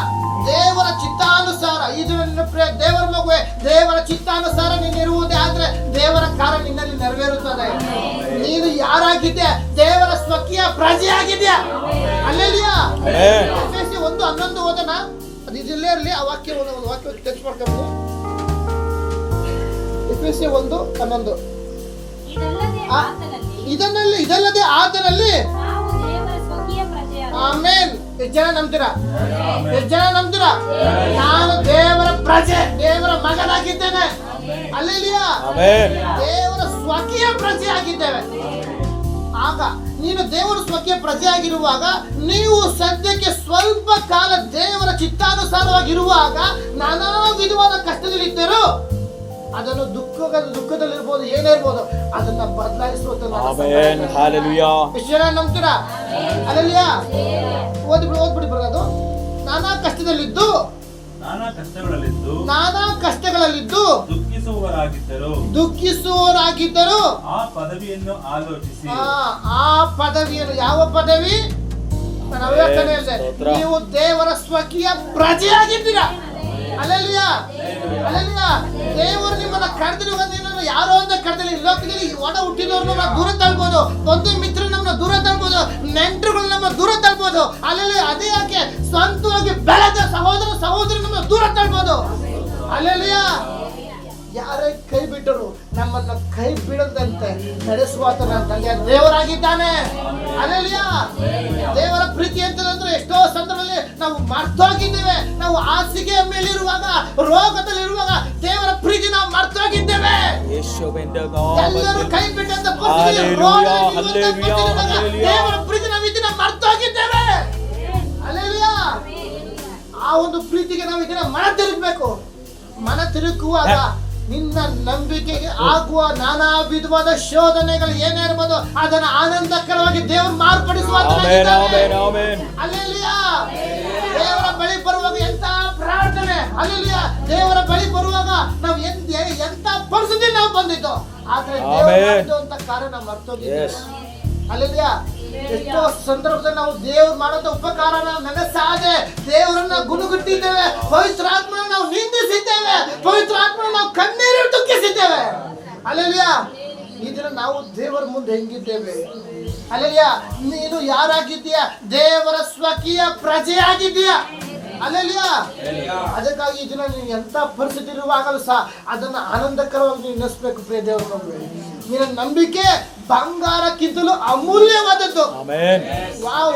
ದೇವರ ಚಿತ್ತಾನುಸಾರ ಇದು ನಿನ್ನ ಪ್ರಿಯ ದೇವರ ಮಗುವೆ ದೇವರ ಚಿತ್ತಾನುಸಾರ ನೀನು ಇರುವುದೇ ಆದ್ರೆ ದೇವರ ಕಾರ್ಯ ನಿನ್ನಲ್ಲಿ ನೆರವೇರುತ್ತದೆ. ನೀನು ಯಾರಾಗಿದ್ದೆ? ದೇವರ ಸ್ವಕೀಯ ಪ್ರಜೆಯಾಗಿದ್ಯಾ? ಅಲ್ಲೆಲ್ಲಿಯಾ ಒಂದು ಹನ್ನೊಂದು ಓದನ? ಅದು ಇದಿಲ್ಲೇ ಇರಲಿ ಆ ವಾಕ್ಯ ಒಂದು ಒಂದು ವಾಕ್ಯ ಟಚ್ ಮಾಡ್ಕೊಂಡು ಎಫೆಸಿ ಒಂದು ಹನ್ನೊಂದು. ಇದನ್ನಲ್ಲಿ ಇದಲ್ಲದೆ ಆತನಲ್ಲಿ ನಾವು ದೇವರ ಸ್ವಕೀಯ ಪ್ರಜೆಯಾದ ಆಮೇನ್. ಎಷ್ಟು ಜನ ನಂಬ್ತೀರಾ? ಎಷ್ಟು ಜನ ನಂಬ್ತೀರಾ? ನಾನು ದೇವರ ಪ್ರಜೆ ದೇವರ ಮಗನಾಗಿದ್ದೇನೆ. ಅಲ್ಲಿಯ ಆಮೆನ್. ದೇವರ ಸ್ವಕೀಯ ಪ್ರಜೆ ಆಗಿದ್ದೇವೆ ಆಗ ನೀನು ದೇವರ ಸ್ವಕ್ಕೆ ಪ್ರಜೆಯಾಗಿರುವಾಗ ನೀವು ಸದ್ಯಕ್ಕೆ ಸ್ವಲ್ಪ ಕಾಲ ದೇವರ ಚಿತ್ತಾನುಸಾರವಾಗಿರುವಾಗ ನಾನಾ ವಿಧವಾದ ಕಷ್ಟದಲ್ಲಿದ್ದರು ಅದನ್ನು ದುಃಖದ ದುಃಖದಲ್ಲಿರ್ಬೋದು ಏನೇ ಇರ್ಬೋದು ಅದನ್ನ ಬದಲಾಯಿಸುವಂತ ನನ್ನ ಆಮೆನ್. ಸಂಕಲ್ಪ. ಹಾಲೆಲೂಯಾ ಎಷ್ಟು ಜನ ನಂಬ್ತೀರಾ? ಅಲ್ಲಲ್ಲಿಯಾ ಓದ್ಬಿಡಿ ಓದ್ಬಿಡಿ ಬರೋದು ನಾನಾ ಕಷ್ಟದಲ್ಲಿದ್ದು ನಾನಾ ಕಷ್ಟಗಳಲ್ಲಿದ್ದು ನಾನಾ ಕಷ್ಟಗಳಲ್ಲಿದ್ದು ದುಃಖಿಸುವವರಾಗಿದ್ದರು. ದುಃಖಿಸುವವರಾಗಿದ್ದರು. ಆ ಪದವಿಯನ್ನು ಆಲೋಚಿಸಿ. ಆ ಆ ಪದವಿಯನ್ನು ಯಾವ ಪದವಿ. ನೀವು ದೇವರ ಸ್ವಕೀಯ ಪ್ರಜೆಯಾಗಿದ್ದೀರಾ? ಅಲ್ಲಲ್ಲಿಯ. ಅಲ್ಲಲ್ಲಿಯ. ದೇವರು ನಿಮ್ಮನ್ನ ಕರೆದಿರುವ ನಿನ್ನನ್ನು ಯಾರೋ ಅಂತ ಕರೆದಿಲ್ಲ ಲೋಕದಲ್ಲಿ ಒಡ ಹುಟ್ಟಿದವ್ರನ್ನ ದೂರ ತಳ್ಬೋದು. ಒಂದು ಮಿತ್ರ ನಮ್ಮನ್ನ ದೂರ ತಳ್ಬೋದು. ನೆಂಟರುಗಳು ನಮ್ಮ ದೂರ ತಳ್ಬೋದು. ಅಲ್ಲಲ್ಲಿ ಅದೇ ಯಾಕೆ? ಸ್ವಂತವಾಗಿ ಬೆಳೆದ ಸಹೋದರ ಸಹೋದರಿ ನಮ್ಮ ದೂರ ತಳ್ಬೋದು. ಅಲ್ಲಲ್ಲಿಯ. ಯಾರೇ ಕೈ ಬಿಟ್ಟರು ನಮ್ಮನ್ನ ಕೈ ಬಿಡದಂತೆ ನಡೆಸುವಾತ ನನ್ನ ತಂದೆ ದೇವರಾಗಿದ್ದಾನೆ. ಅಲ್ಲೆಲ್ಲಿಯ ದೇವರ ಪ್ರೀತಿ ಅಂತಂದ್ರೆ ಎಷ್ಟೋ ಸಂದರ್ಭದಲ್ಲಿ ನಾವು ಮರ್ತೋಗಿದ್ದೇವೆ. ನಾವು ಹಾಸಿಗೆಯ ಮೇಲಿರುವಾಗ ರೋಗದಲ್ಲಿರುವಾಗ ದೇವರ ಪ್ರೀತಿ ನಾವು ಮರ್ತೋಗಿದ್ದೇವೆ. ಎಲ್ಲರೂ ಕೈ ಬಿಟ್ಟಂತ. ದೇವರ ಪ್ರೀತಿ ನಾವು ಇದನ್ನ ಮರ್ತೋಗಿದ್ದೇವೆ. ಅಲ್ಲೆಲ್ಲಿಯ ಆ ಒಂದು ಪ್ರೀತಿಗೆ ನಾವು ಇದನ್ನ ಮನ ತಿರುಗಬೇಕು ಮನ ತಿರುಗುವಾಗ ನಿನ್ನ ನಂಬಿಕೆಗೆ ಆಗುವ ನಾನಾ ವಿಧವಾದ ಶೋಧನೆಗಳು ಏನೇ ಇರಬಹುದು ಅದನ್ನ ಆನಂದಕರವಾಗಿ ದೇವರು ಮಾರ್ಪಡಿಸುವ ದೇವರ ಬಳಿ ಬರುವಾಗ ಎಂತ ಪ್ರಾರ್ಥನೆ? ಅಲ್ಲೆಲ್ಲಿಯ? ದೇವರ ಬಳಿ ಬರುವಾಗ ನಾವು ಎಂತ ಎಂತ ಪರಿಸ್ಥಿತಿ ನಾವು ಬಂದಿದ್ದು. ಆದ್ರೆ ಅಂತ ನಾವು ಮರ್ತೋಗಿದ್ದೇವೆ Yes. ಎಷ್ಟೋ ಸಂದರ್ಭದಲ್ಲಿ ನಾವು ದೇವ್ರು ಮಾಡೋದ ಉಪಕಾರನ ನನಸಾದೆ ದೇವರನ್ನ ಗುಣಗುಟ್ಟಿದ್ದೇವೆ. ಪವಿತ್ರಾತ್ಮನ ನಾವು ನಿಂದಿಸಿದ್ದೇವೆ. ಪವಿತ್ರಾತ್ಮನ ನಾವು ಕಣ್ಣೀರು ತುಕ್ಕಿಸಿದ್ದೇವೆ ಈ ದಿನ ನಾವು ದೇವರ ಮುಂದೆ ಹೆಂಗಿದ್ದೇವೆ? ಅಲ್ಲೆಲ್ಲಿಯ ನೀನು ಯಾರಾಗಿದ್ದೀಯ? ದೇವರ ಸ್ವಕೀಯ ಪ್ರಜೆಯಾಗಿದ್ದೀಯ? ಅಲ್ಲೆಲ್ಲಿಯ ಅದಕ್ಕಾಗಿ ಈ ದಿನ ನೀನು ಎಂತ ಪರಿಸ್ಥಿತಿ ಇರುವಾಗಲೂ ಸಹ ಅದನ್ನ ಆನಂದಕರವಾಗಿ ನೀವು ನೆನೆಸ್ಬೇಕು ಪ್ರಿಯ ದೇವರ ಮಗುವೆ. ನಿನ್ನ ನಂಬಿಕೆ ಬಂಗಾರಕ್ಕಿಂತಲೂ ಅಮೂಲ್ಯವಾದದ್ದು. ವಾವ್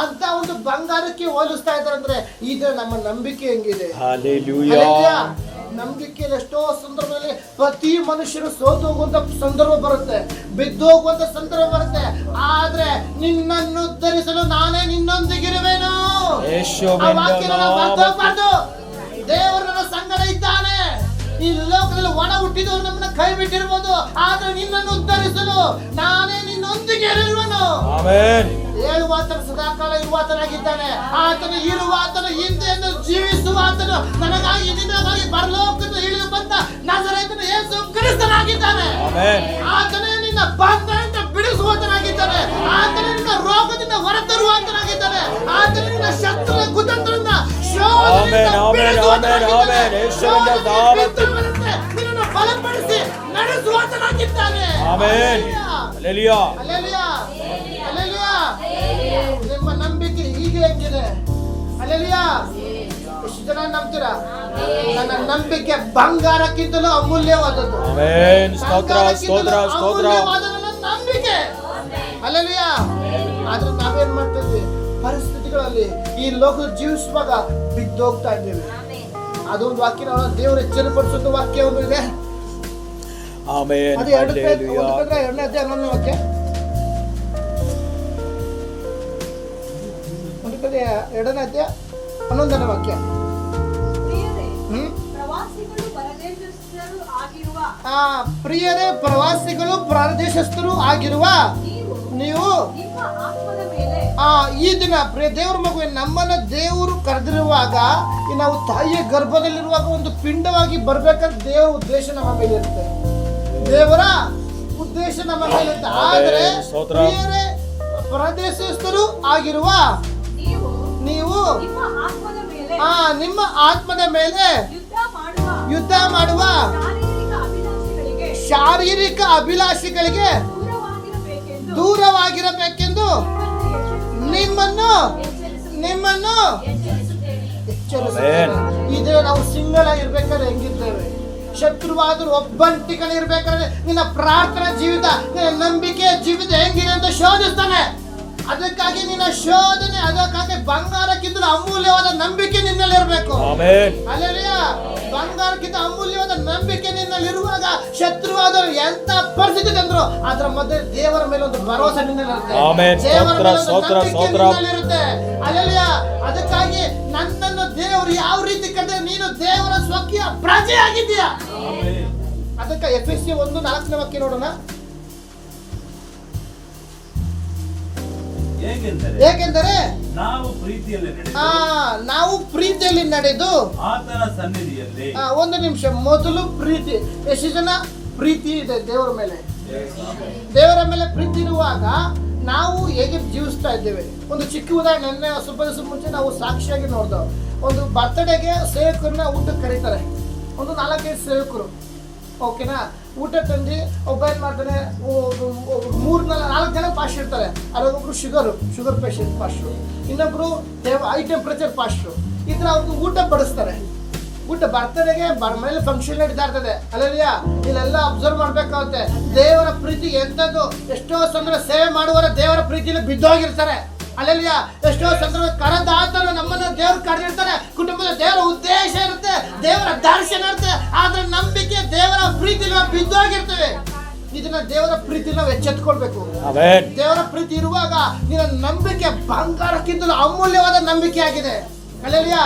ಅಂತ ಒಂದು ಬಂಗಾರಕ್ಕೆ ಹೋಲಿಸ್ತಾ ಇದ್ದಾರೆ ಅಂದ್ರೆ ಈಗ ನಮ್ಮ ನಂಬಿಕೆ ಹೆಂಗಿದೆ? ನಂಬಿಕೆ ನಂಬಿಕೆಯಲ್ಲಿ ಎಷ್ಟೋ ಸಂದರ್ಭದಲ್ಲಿ ಪ್ರತಿ ಮನುಷ್ಯರು ಸೋತು ಹೋಗುವಂತ ಸಂದರ್ಭ ಬರುತ್ತೆ ಬಿದ್ದು ಹೋಗುವಂತ ಸಂದರ್ಭ ಬರುತ್ತೆ. ಆದ್ರೆ ನಿನ್ನನ್ನು ಉದ್ಧರಿಸಲು ನಾನೇ ನಿನ್ನೊಂದಿಗಿರುವೆನು. ದೇವರು ನನ್ನ ಸಂಗಡ ಇದ್ದಾನೆ. ಈ ಲೋಕದಲ್ಲಿ ಒಣ ಹುಟ್ಟಿದವರು ನಮ್ಮನ್ನ ಕೈ ಬಿಟ್ಟಿರ್ಬೋದು ಆದ್ರೆ ನಿನ್ನನ್ನು ಉದ್ಧರಿಸಲು ನಾನೇ ನಿನ್ನೊಂದಿಗೆ ಇರುವನು. ಹೇಳುವಾತನ ಸದಾಕಾಲ ಇರುವಾತನಾಗಿದ್ದಾನೆ. ಆತನು ಇರುವಾತನು ಜೀವಿಸುವ ಜೀವಿಸುವಾತನು. ನನಗಾಗಿ ನಿನ್ನಗಾಗಿ ಪರಲೋಕದ ಇಳಿದು ಬಂದ ನಜರೇತನ ಯೇಸು ಕ್ರಿಸ್ತನಾಗಿದ್ದಾನೆ. ಆತನೇ ನಿನ್ನ ಬಂಧನದಿಂದ ಬಿಡಿಸುವಾತನಾಗಿದ್ದಾನೆ ಆತನೇ ನಿನ್ನ ಹೊರತರುವಾತನಾಗಿದ್ದಾನೆ ಆದ್ದರಿಂದ ಶಸ್ತ್ರ ಕುತಂತ್ರದಿಂದ ನಿನ್ನನ್ನು ಬಲಪಡಿಸಿ ನಡೆಸುವಾತನಾಗಿದ್ದಾನೆ. ನಿಮ್ಮ ನಂಬಿಕೆ ಹೀಗೆ ಹೆಂಗಿದೆ ಅಲೆಲಿಯಾ ಎಷ್ಟು ಜನ ನಂಬ್ತೀರಾ? ನನ್ನ ನಂಬಿಕೆ ಬಂಗಾರಕ್ಕಿಂತಲೂ ಅಮೂಲ್ಯವಾದದ್ದು. ನಂಬಿಕೆ. ಅಲ್ಲಲಿಯಾ ಆದ್ರೆ ನಾವೇನ್ ಮಾಡ್ತಿದ್ವಿ ಪರಿಸ್ಥಿತಿಗಳಲ್ಲಿ ಈ ಲೋಕದ ಜೀವಿಸುವಾಗ ಬಿದ್ದೋಗ್ತಾ ಇದ್ದೇವೆ. ಅದೊಂದು ವಾಕ್ಯ ನಾವು ದೇವರು ಎಚ್ಚರಪಡಿಸೋದು ವಾಕ್ಯ ಒಂದು ಇದೆ. ಪೇತ್ರ ಎರಡನೇ ಅಧ್ಯಾಯ ಹನ್ನೊಂದನೇ ವಾಕ್ಯ. ಒಂದು ಎರಡನೇ ಅಧ್ಯಾಯ ಹನ್ನೊಂದನೇ ವಾಕ್ಯ. ಪ್ರಿಯರೇ, ಹ್ಮ್? ಪ್ರವಾಸಿಗಳು ಪರದೇಶಸ್ಥರು ಆಗಿರುವ. ಆ ಪ್ರಿಯರೇ ಪ್ರವಾಸಿಗಳು ಪ್ರದೇಶಸ್ಥರು ಆಗಿರುವ. ನೀವು ಈ ದಿನ ಪ್ರೇ ದೇವರ ಮಗುವೆ ನಮ್ಮನ್ನ ದೇವರು ಕರೆದಿರುವಾಗ ಈ ನಾವು ತಾಯಿಯ ಗರ್ಭದಲ್ಲಿರುವಾಗ ಒಂದು ಪಿಂಡವಾಗಿ ಬರ್ಬೇಕಂತ ದೇವರ ಉದ್ದೇಶ ನಮ್ಮ ಮೇಲೆ ಇರುತ್ತೆ ದೇವರ ಉದ್ದೇಶ ನಮ್ಮ ಮೇಲೆ ಇರುತ್ತೆ ಆದರೆ ಆಮೆನ್. ಪ್ರದೇಶಸ್ಥರು ಆಗಿರುವ ನೀವು ನೀವು ನಿಮ್ಮ ಆತ್ಮದ ಮೇಲೆ ಆ ನಿಮ್ಮ ಆತ್ಮದ ಮೇಲೆ ಯುದ್ಧ ಮಾಡುವ ಶಾರೀರಿಕ ಅಭಿಲಾಷೆಗಳಿಗೆ ದೂರವಾಗಿರಬೇಕೆಂದು ನಿಮ್ಮನ್ನು ನಿಮ್ಮನ್ನು. ಎಚ್ಚರಿಸುತ್ತೇನೆ. ಇದೇ ನಾವು ಸಿಂಗಲ್ ಆಗಿರ್ಬೇಕಾದ್ರೆ ಹೆಂಗಿರ್ತೇವೆ? ಶತ್ರುವಾದರೂ ಒಬ್ಬಂಟಿಗಳಿರ್ಬೇಕಾದ್ರೆ ನಿನ್ನ ಪ್ರಾರ್ಥನಾ ಜೀವಿತ ನಿನ್ನ ನಂಬಿಕೆ ಜೀವಿತ ಹೆಂಗಿದೆ ಅಂತ ಶೋಧಿಸ್ತಾನೆ. ಅದಕ್ಕಾಗಿ ನಿನ್ನ ಶೋಧನೆ ಅದಕ್ಕಾಗಿ ಬಂಗಾರಕ್ಕಿಂತ ಅಮೂಲ್ಯವಾದ ನಂಬಿಕೆ ನಿನ್ನಲ್ಲಿ ಇರಬೇಕು ಬಂಗಾರಕ್ಕಿಂತ ಅಮೂಲ್ಯವಾದ ನಂಬಿಕೆ ನಿನ್ನಲ್ಲಿರುವಾಗ ಶತ್ರುವಾದರು ಎಂತ ಪರಿಸ್ಥಿತಿ ತಂದ್ರು ಅದರ ಮಧ್ಯೆ ದೇವರ ಮೇಲೆ ಒಂದು ಭರವಸೆ ನಿನ್ನಲ್ಲಿರುತ್ತೆ. ಸ್ತೋತ್ರ. ಅದಕ್ಕಾಗಿ ನನ್ನನ್ನು ದೇವರು ಯಾವ ರೀತಿ ಕಂಡ್ರೆ ನೀನು ದೇವರ ಸ್ವಕೀಯ ಪ್ರಜೆ ಆಗಿದ್ದೀಯ. ಅದಕ್ಕೆ ಎಫ್ ಎಸ್ ಸಿ ಒಂದು ನಾಲ್ಕನೇ ವಾಕ್ಯ ನೋಡೋಣ. ಏಕೆಂದರೆ ನಾವು ಪ್ರೀತಿಯಲ್ಲಿ ನಡೆದು ನಾವು ಪ್ರೀತಿಯಲ್ಲಿ ನಡೆದು ಆತನ ಸನ್ನಿಧಿಯಲ್ಲಿ ಒಂದು ನಿಮಿಷ ಮೊದಲು ಪ್ರೀತಿ ಎಷ್ಟು ಜನ ಪ್ರೀತಿ ಇದೆ ದೇವರ ಮೇಲೆ? ದೇವರ ಮೇಲೆ ಪ್ರೀತಿ ಇರುವಾಗ ನಾವು ಹೇಗೆ ಜೀವಿಸ್ತಾ ಇದ್ದೇವೆ? ಒಂದು ಚಿಕ್ಕ ಉದಾಹರಣೆ ನಿನ್ನೆ ಸ್ವಲ್ಪ ದಿವಸ ಮುಂಚೆ ನಾವು ಸಾಕ್ಷಿಯಾಗಿ ನೋಡ್ದೋ ಒಂದು ಬರ್ತ್ಡೇಗೆ ಸೇವಕರನ್ನ ಊಟಕ್ಕೆ ಕರೀತಾರೆ. ಒಂದು ನಾಲ್ಕೈದು ಸೇವಕರು. ಓಕೆನಾ ಊಟ ತಂದು ಒಬ್ಬ ಏನು ಮಾಡ್ತಾನೆ ಮೂರು ನಾಲ್ಕು ಜನ ಪಾಸ್ಟ್ ಇರ್ತಾರೆ. ಅದೊಬ್ಬರು ಶುಗರು ಶುಗರ್ ಪೇಷಂಟ್ ಪಾಸ್ಟ್ರು. ಇನ್ನೊಬ್ಬರು ಹೈ ಟೆಂಪ್ರೇಚರ್ ಪಾಶ್ರು ಈ ಥರ ಅವ್ರಿಗೆ ಊಟ ಬಡಿಸ್ತಾರೆ. ಊಟ ಬರ್ತಡೆಗೆ ಮನೇಲಿ ಫಂಕ್ಷನ್ ನಡೀತಾ ಇರ್ತದೆ. ಅಲ್ಲಲ್ಲಿಯ? ಇಲ್ಲೆಲ್ಲ ಅಬ್ಸರ್ವ್ ಮಾಡ್ಬೇಕಾಗುತ್ತೆ. ದೇವರ ಪ್ರೀತಿ ಎಂಥದ್ದು? ಎಷ್ಟೋ ಸಂದರ್ಭ ಸೇವೆ ಮಾಡುವವರ ದೇವರ ಪ್ರೀತಿಯಲ್ಲಿ ಬಿದ್ದೋಗಿರ್ತಾರೆ. ಅಲ್ಲಲ್ಲಿಯ? ಎಷ್ಟೋ ಸಂದರ್ಭ ಕರದಾತನ ನಮ್ಮನ್ನ ದೇವ್ರು ಕರೆದಿರ್ತಾರೆ. ಕುಟುಂಬದ ದೇವರ ಉದ್ದೇಶ ಇರುತ್ತೆ. ದೇವರ ದರ್ಶನ ಇರುತ್ತೆ. ಆದ್ರೆ ನಂಬಿಕೆ ದೇವರ ಪ್ರೀತಿಲಿ ನಾವು ಬಿದ್ದೋಗಿರ್ತೇವೆ. ಇದನ್ನ ದೇವರ ಪ್ರೀತಿ ನಾವು ಎಚ್ಚೆತ್ಕೊಳ್ಬೇಕು ದೇವರ ಪ್ರೀತಿ ಇರುವಾಗ ನಿನ್ನ ನಂಬಿಕೆ ಬಂಗಾರಕ್ಕಿಂತಲೂ ಅಮೂಲ್ಯವಾದ ನಂಬಿಕೆ ಆಗಿದೆ. ಅಲ್ಲಲ್ಲಿಯ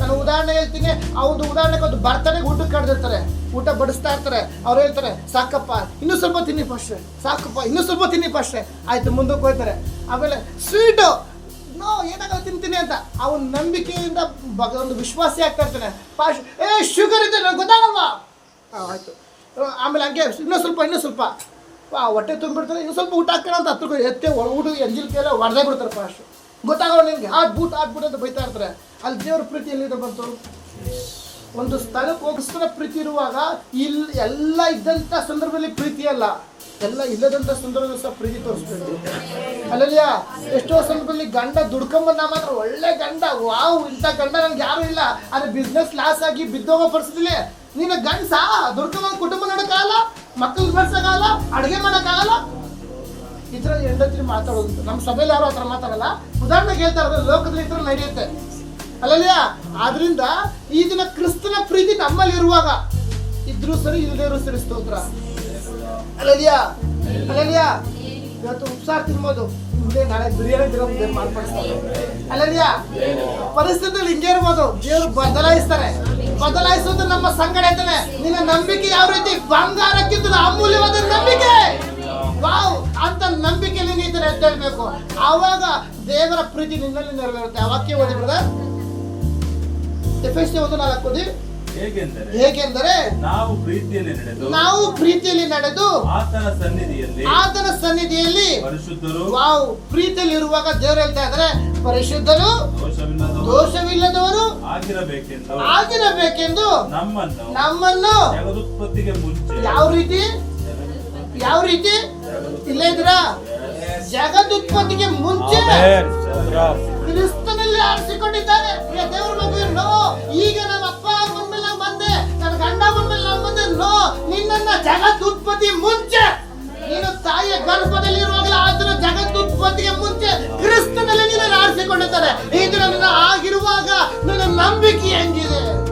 ನಾನು ಉದಾಹರಣೆ ಹೇಳ್ತೀನಿ. ಆ ಒಂದು ಉದಾಹರಣೆಗೆ ಒಂದು ಬರ್ತಾನೆ ಊಟಕ್ಕೆ ಕಡ್ದಿರ್ತಾರೆ. ಊಟ ಬಡಿಸ್ತಾ ಇರ್ತಾರೆ. ಅವ್ರು ಹೇಳ್ತಾರೆ ಸಾಕಪ್ಪ ಇನ್ನು ಸ್ವಲ್ಪ ತಿನ್ನಿ ಫಸ್ಟ್ ಸಾಕಪ್ಪ ಇನ್ನೂ ಸ್ವಲ್ಪ ತಿನ್ನಿ ಫಸ್ಟ್ ಆಯ್ತು ಮುಂದಕ್ಕೆ ಹೋಗ್ತಾರೆ. ಆಮೇಲೆ ಸ್ವೀಟು ನೋ ಏನಾಗಲ್ಲ ತಿಂತೀನಿ ಅಂತ. ಅವನ ನಂಬಿಕೆಯಿಂದ ಒಂದು ವಿಶ್ವಾಸಿ ಆಗ್ತಾ ಇರ್ತಾನೆ. ಪಾಶ್ ಏ ಶುಗರ್ ಇದೆ ನನಗೆ ಗೊತ್ತಾಗಲ್ವಾ? ಆಯ್ತು. ಆಮೇಲೆ ಹಂಗೆ ಇನ್ನೂ ಸ್ವಲ್ಪ ಇನ್ನೂ ಸ್ವಲ್ಪ. ಹೊಟ್ಟೆ ತುಂಬಿಡ್ತಾರೆ ಇನ್ನೂ ಸ್ವಲ್ಪ ಊಟ ಹಾಕೋಣ ಅಂತ ಹತ್ರಕ್ಕೆ ಎತ್ತೆ ಊಟ ಎಂಜಿಲ್ ಕೈಲ ಹೊಡೆದೇ ಬಿಡ್ತಾರೆ ಫಾಸ್ಟ್ ಗೊತ್ತಾಗೋ ನಿನಗೆ ಹಾಟ್ ಬೂಟ್ ಹಾಟ್ ಬೂಟ್ ಅಂತ ಬೈತಾ ಇರ್ತಾರೆ. ಅಲ್ಲಿ ದೇವ್ರ ಪ್ರೀತಿ ಎಲ್ಲಿದೆ ಬಂತು? ಒಂದು ಸ್ಥಳಕ್ಕೆ ಹೋಗಿಸ್ತಾರ ಪ್ರೀತಿ ಇರುವಾಗ ಇಲ್ಲಿ ಎಲ್ಲ ಇದ್ದಂಥ ಸಂದರ್ಭದಲ್ಲಿ ಪ್ರೀತಿ ಅಲ್ಲ. ಎಲ್ಲ ಇಲ್ಲದಂಥ ಸಂದರ್ಭದಲ್ಲಿ ಸಹ ಪ್ರೀತಿ ತೋರಿಸ್ಬೇಕು. ಅಲ್ಲಲ್ಲಿಯ ಎಷ್ಟೋ ಸಂದರ್ಭದಲ್ಲಿ ಗಂಡ ದುಡ್ಕೊಂಬಂದ ಮಾತ್ರ ಒಳ್ಳೆ ಗಂಡ. ವಾವ್, ಇಂಥ ಗಂಡ ನನ್ಗೆ ಯಾರು ಇಲ್ಲ. ಅದು ಬಿಸ್ನೆಸ್ ಲಾಸ್ ಆಗಿ ಬಿದ್ದೋಗೋ ಪರಿಸ್ಥಿತಿಲಿ ನೀನು ಗಂಡಸ ದುಡ್ಕೊಂಬಂದು ಕುಟುಂಬ ನಡಕಾಗಲ್ಲ ಮಕ್ಕಳು ಬೆಳ್ಸಕ್ಕಾಗಲ್ಲ ಅಡುಗೆ ಮಾಡೋಕ್ಕಾಗಲ್ಲ. ಥರ ಹೆಂಡತಿ ಮಾತಾಡೋದು. ನಮ್ಮ ಸಭೆಯಲ್ಲಿ ಯಾರು ಥರ ಮಾತಾಡಲ್ಲ. ಉದಾಹರಣೆಗೆ ಹೇಳ್ತಾರೆ ಲೋಕದಲ್ಲಿ ಈ ನಡೆಯುತ್ತೆ. ಅಲ್ಲಲ್ಲ ಆದ್ರಿಂದ ಈ ದಿನ ಕ್ರಿಸ್ತನ ಪ್ರೀತಿ ನಮ್ಮಲ್ಲಿ ಇರುವಾಗ ಇದ್ರೂ ಸರಿ ಇಲ್ಲದೇ ಸರಿ ಸ್ತೋತ್ರ. ಅಲ್ಲಲ್ಲಿಯ? ಅಲ್ಲಲ್ಲಿಯ? ಇವತ್ತು ಉಪ್ಸಾರು ತಿನ್ಬೋದು. ಮುಂದೆ ನಾಳೆ ಬಿರಿಯಾನಿ ತಿನ್ನೋದು ಮಾರ್ಪಡಿಸ್ತಾರೆ. ಹಿಂಗೆ ಇರ್ಬೋದು. ದೇವರು ಬದಲಾಯಿಸ್ತಾರೆ. ಬದಲಾಯಿಸೋದು ನಮ್ಮ ಇದ್ದಾನೆ. ನಿನ್ನ ನಂಬಿಕೆ ಯಾವ ರೀತಿ? ಬಂಗಾರಕ್ಕಿಂತ ಅಮೂಲ್ಯವಾದ ನಂಬಿಕೆ! ವಾವ್, ಅಂತ ನಂಬಿಕೆ ನೀ ಈ ತರ ಎದ್ದೇಳ್ಬೇಕು ಆವಾಗ ದೇವರ ಪ್ರೀತಿ ನಿನ್ನಲ್ಲಿ ನೆರವೇರುತ್ತೆ. ವಾಕ್ಯ ಓದಿ ಎಫೆಸ್ಸಿ ಒಂದು ನಾಲ್ಕು ಓದಿ. ಹೇಗೆಂದರೆ ನಾವು ಪ್ರೀತಿಯಲ್ಲಿ ನಡೆದು ನಾವು ಪ್ರೀತಿಯಲ್ಲಿ ನಡೆದು ಆತನ ಸನ್ನಿಧಿಯಲ್ಲಿ ಆತನ ಸನ್ನಿಧಿಯಲ್ಲಿ ಪರಿಶುದ್ಧರು ನಾವು ಪ್ರೀತಿಯಲ್ಲಿ ಇರುವಾಗ ದೇವರು ಹೇಳ್ತಾ ಇದ್ದಾರೆ ಪರಿಶುದ್ಧರು ದೋಷವಿಲ್ಲದವರು ಆಗಿರಬೇಕೆಂದು ಆಗಿರಬೇಕೆಂದು ನಮ್ಮನ್ನು ನಮ್ಮನ್ನು ಜಗದುತ್ಪತ್ತಿಗೆ ಮುಂಚೆ ಯಾವ ರೀತಿ? ಯಾವ ರೀತಿ? ಇಲ್ಲೇ ಇದ್ರ ಜಗದುತ್ಪತ್ತಿಗೆ ಮುಂಚೆ ಕ್ರಿಸ್ತನಲ್ಲಿ ಆರಿಸಿಕೊಂಡಿದ್ದಾರೆ. ಪ್ರಿಯ ದೇವರ ಮಗುವೆ ಈಗ ನಮ್ಮ ಅಪ್ಪ ನೋ ನಿನ್ನನ್ನ ಜಗದುತ್ಪತ್ತಿ ಮುಂಚೆ. ನೀನು ತಾಯಿಯ ಗರ್ಭದಲ್ಲಿ ಇರುವಾಗಲೇ ಆದರೂ ಜಗದುತ್ಪತ್ತಿಗೆ ಮುಂಚೆ ಕ್ರಿಸ್ತನಲ್ಲಿ ನಿನ್ನನ್ನು ಆರಿಸಿಕೊಂಡಿದ್ದಾರೆ ಇದು ನನ್ನ ನಿನ್ನ ಆಗಿರುವಾಗ ನನ್ನ ನಂಬಿಕೆ ಹೆಂಗಿದೆ?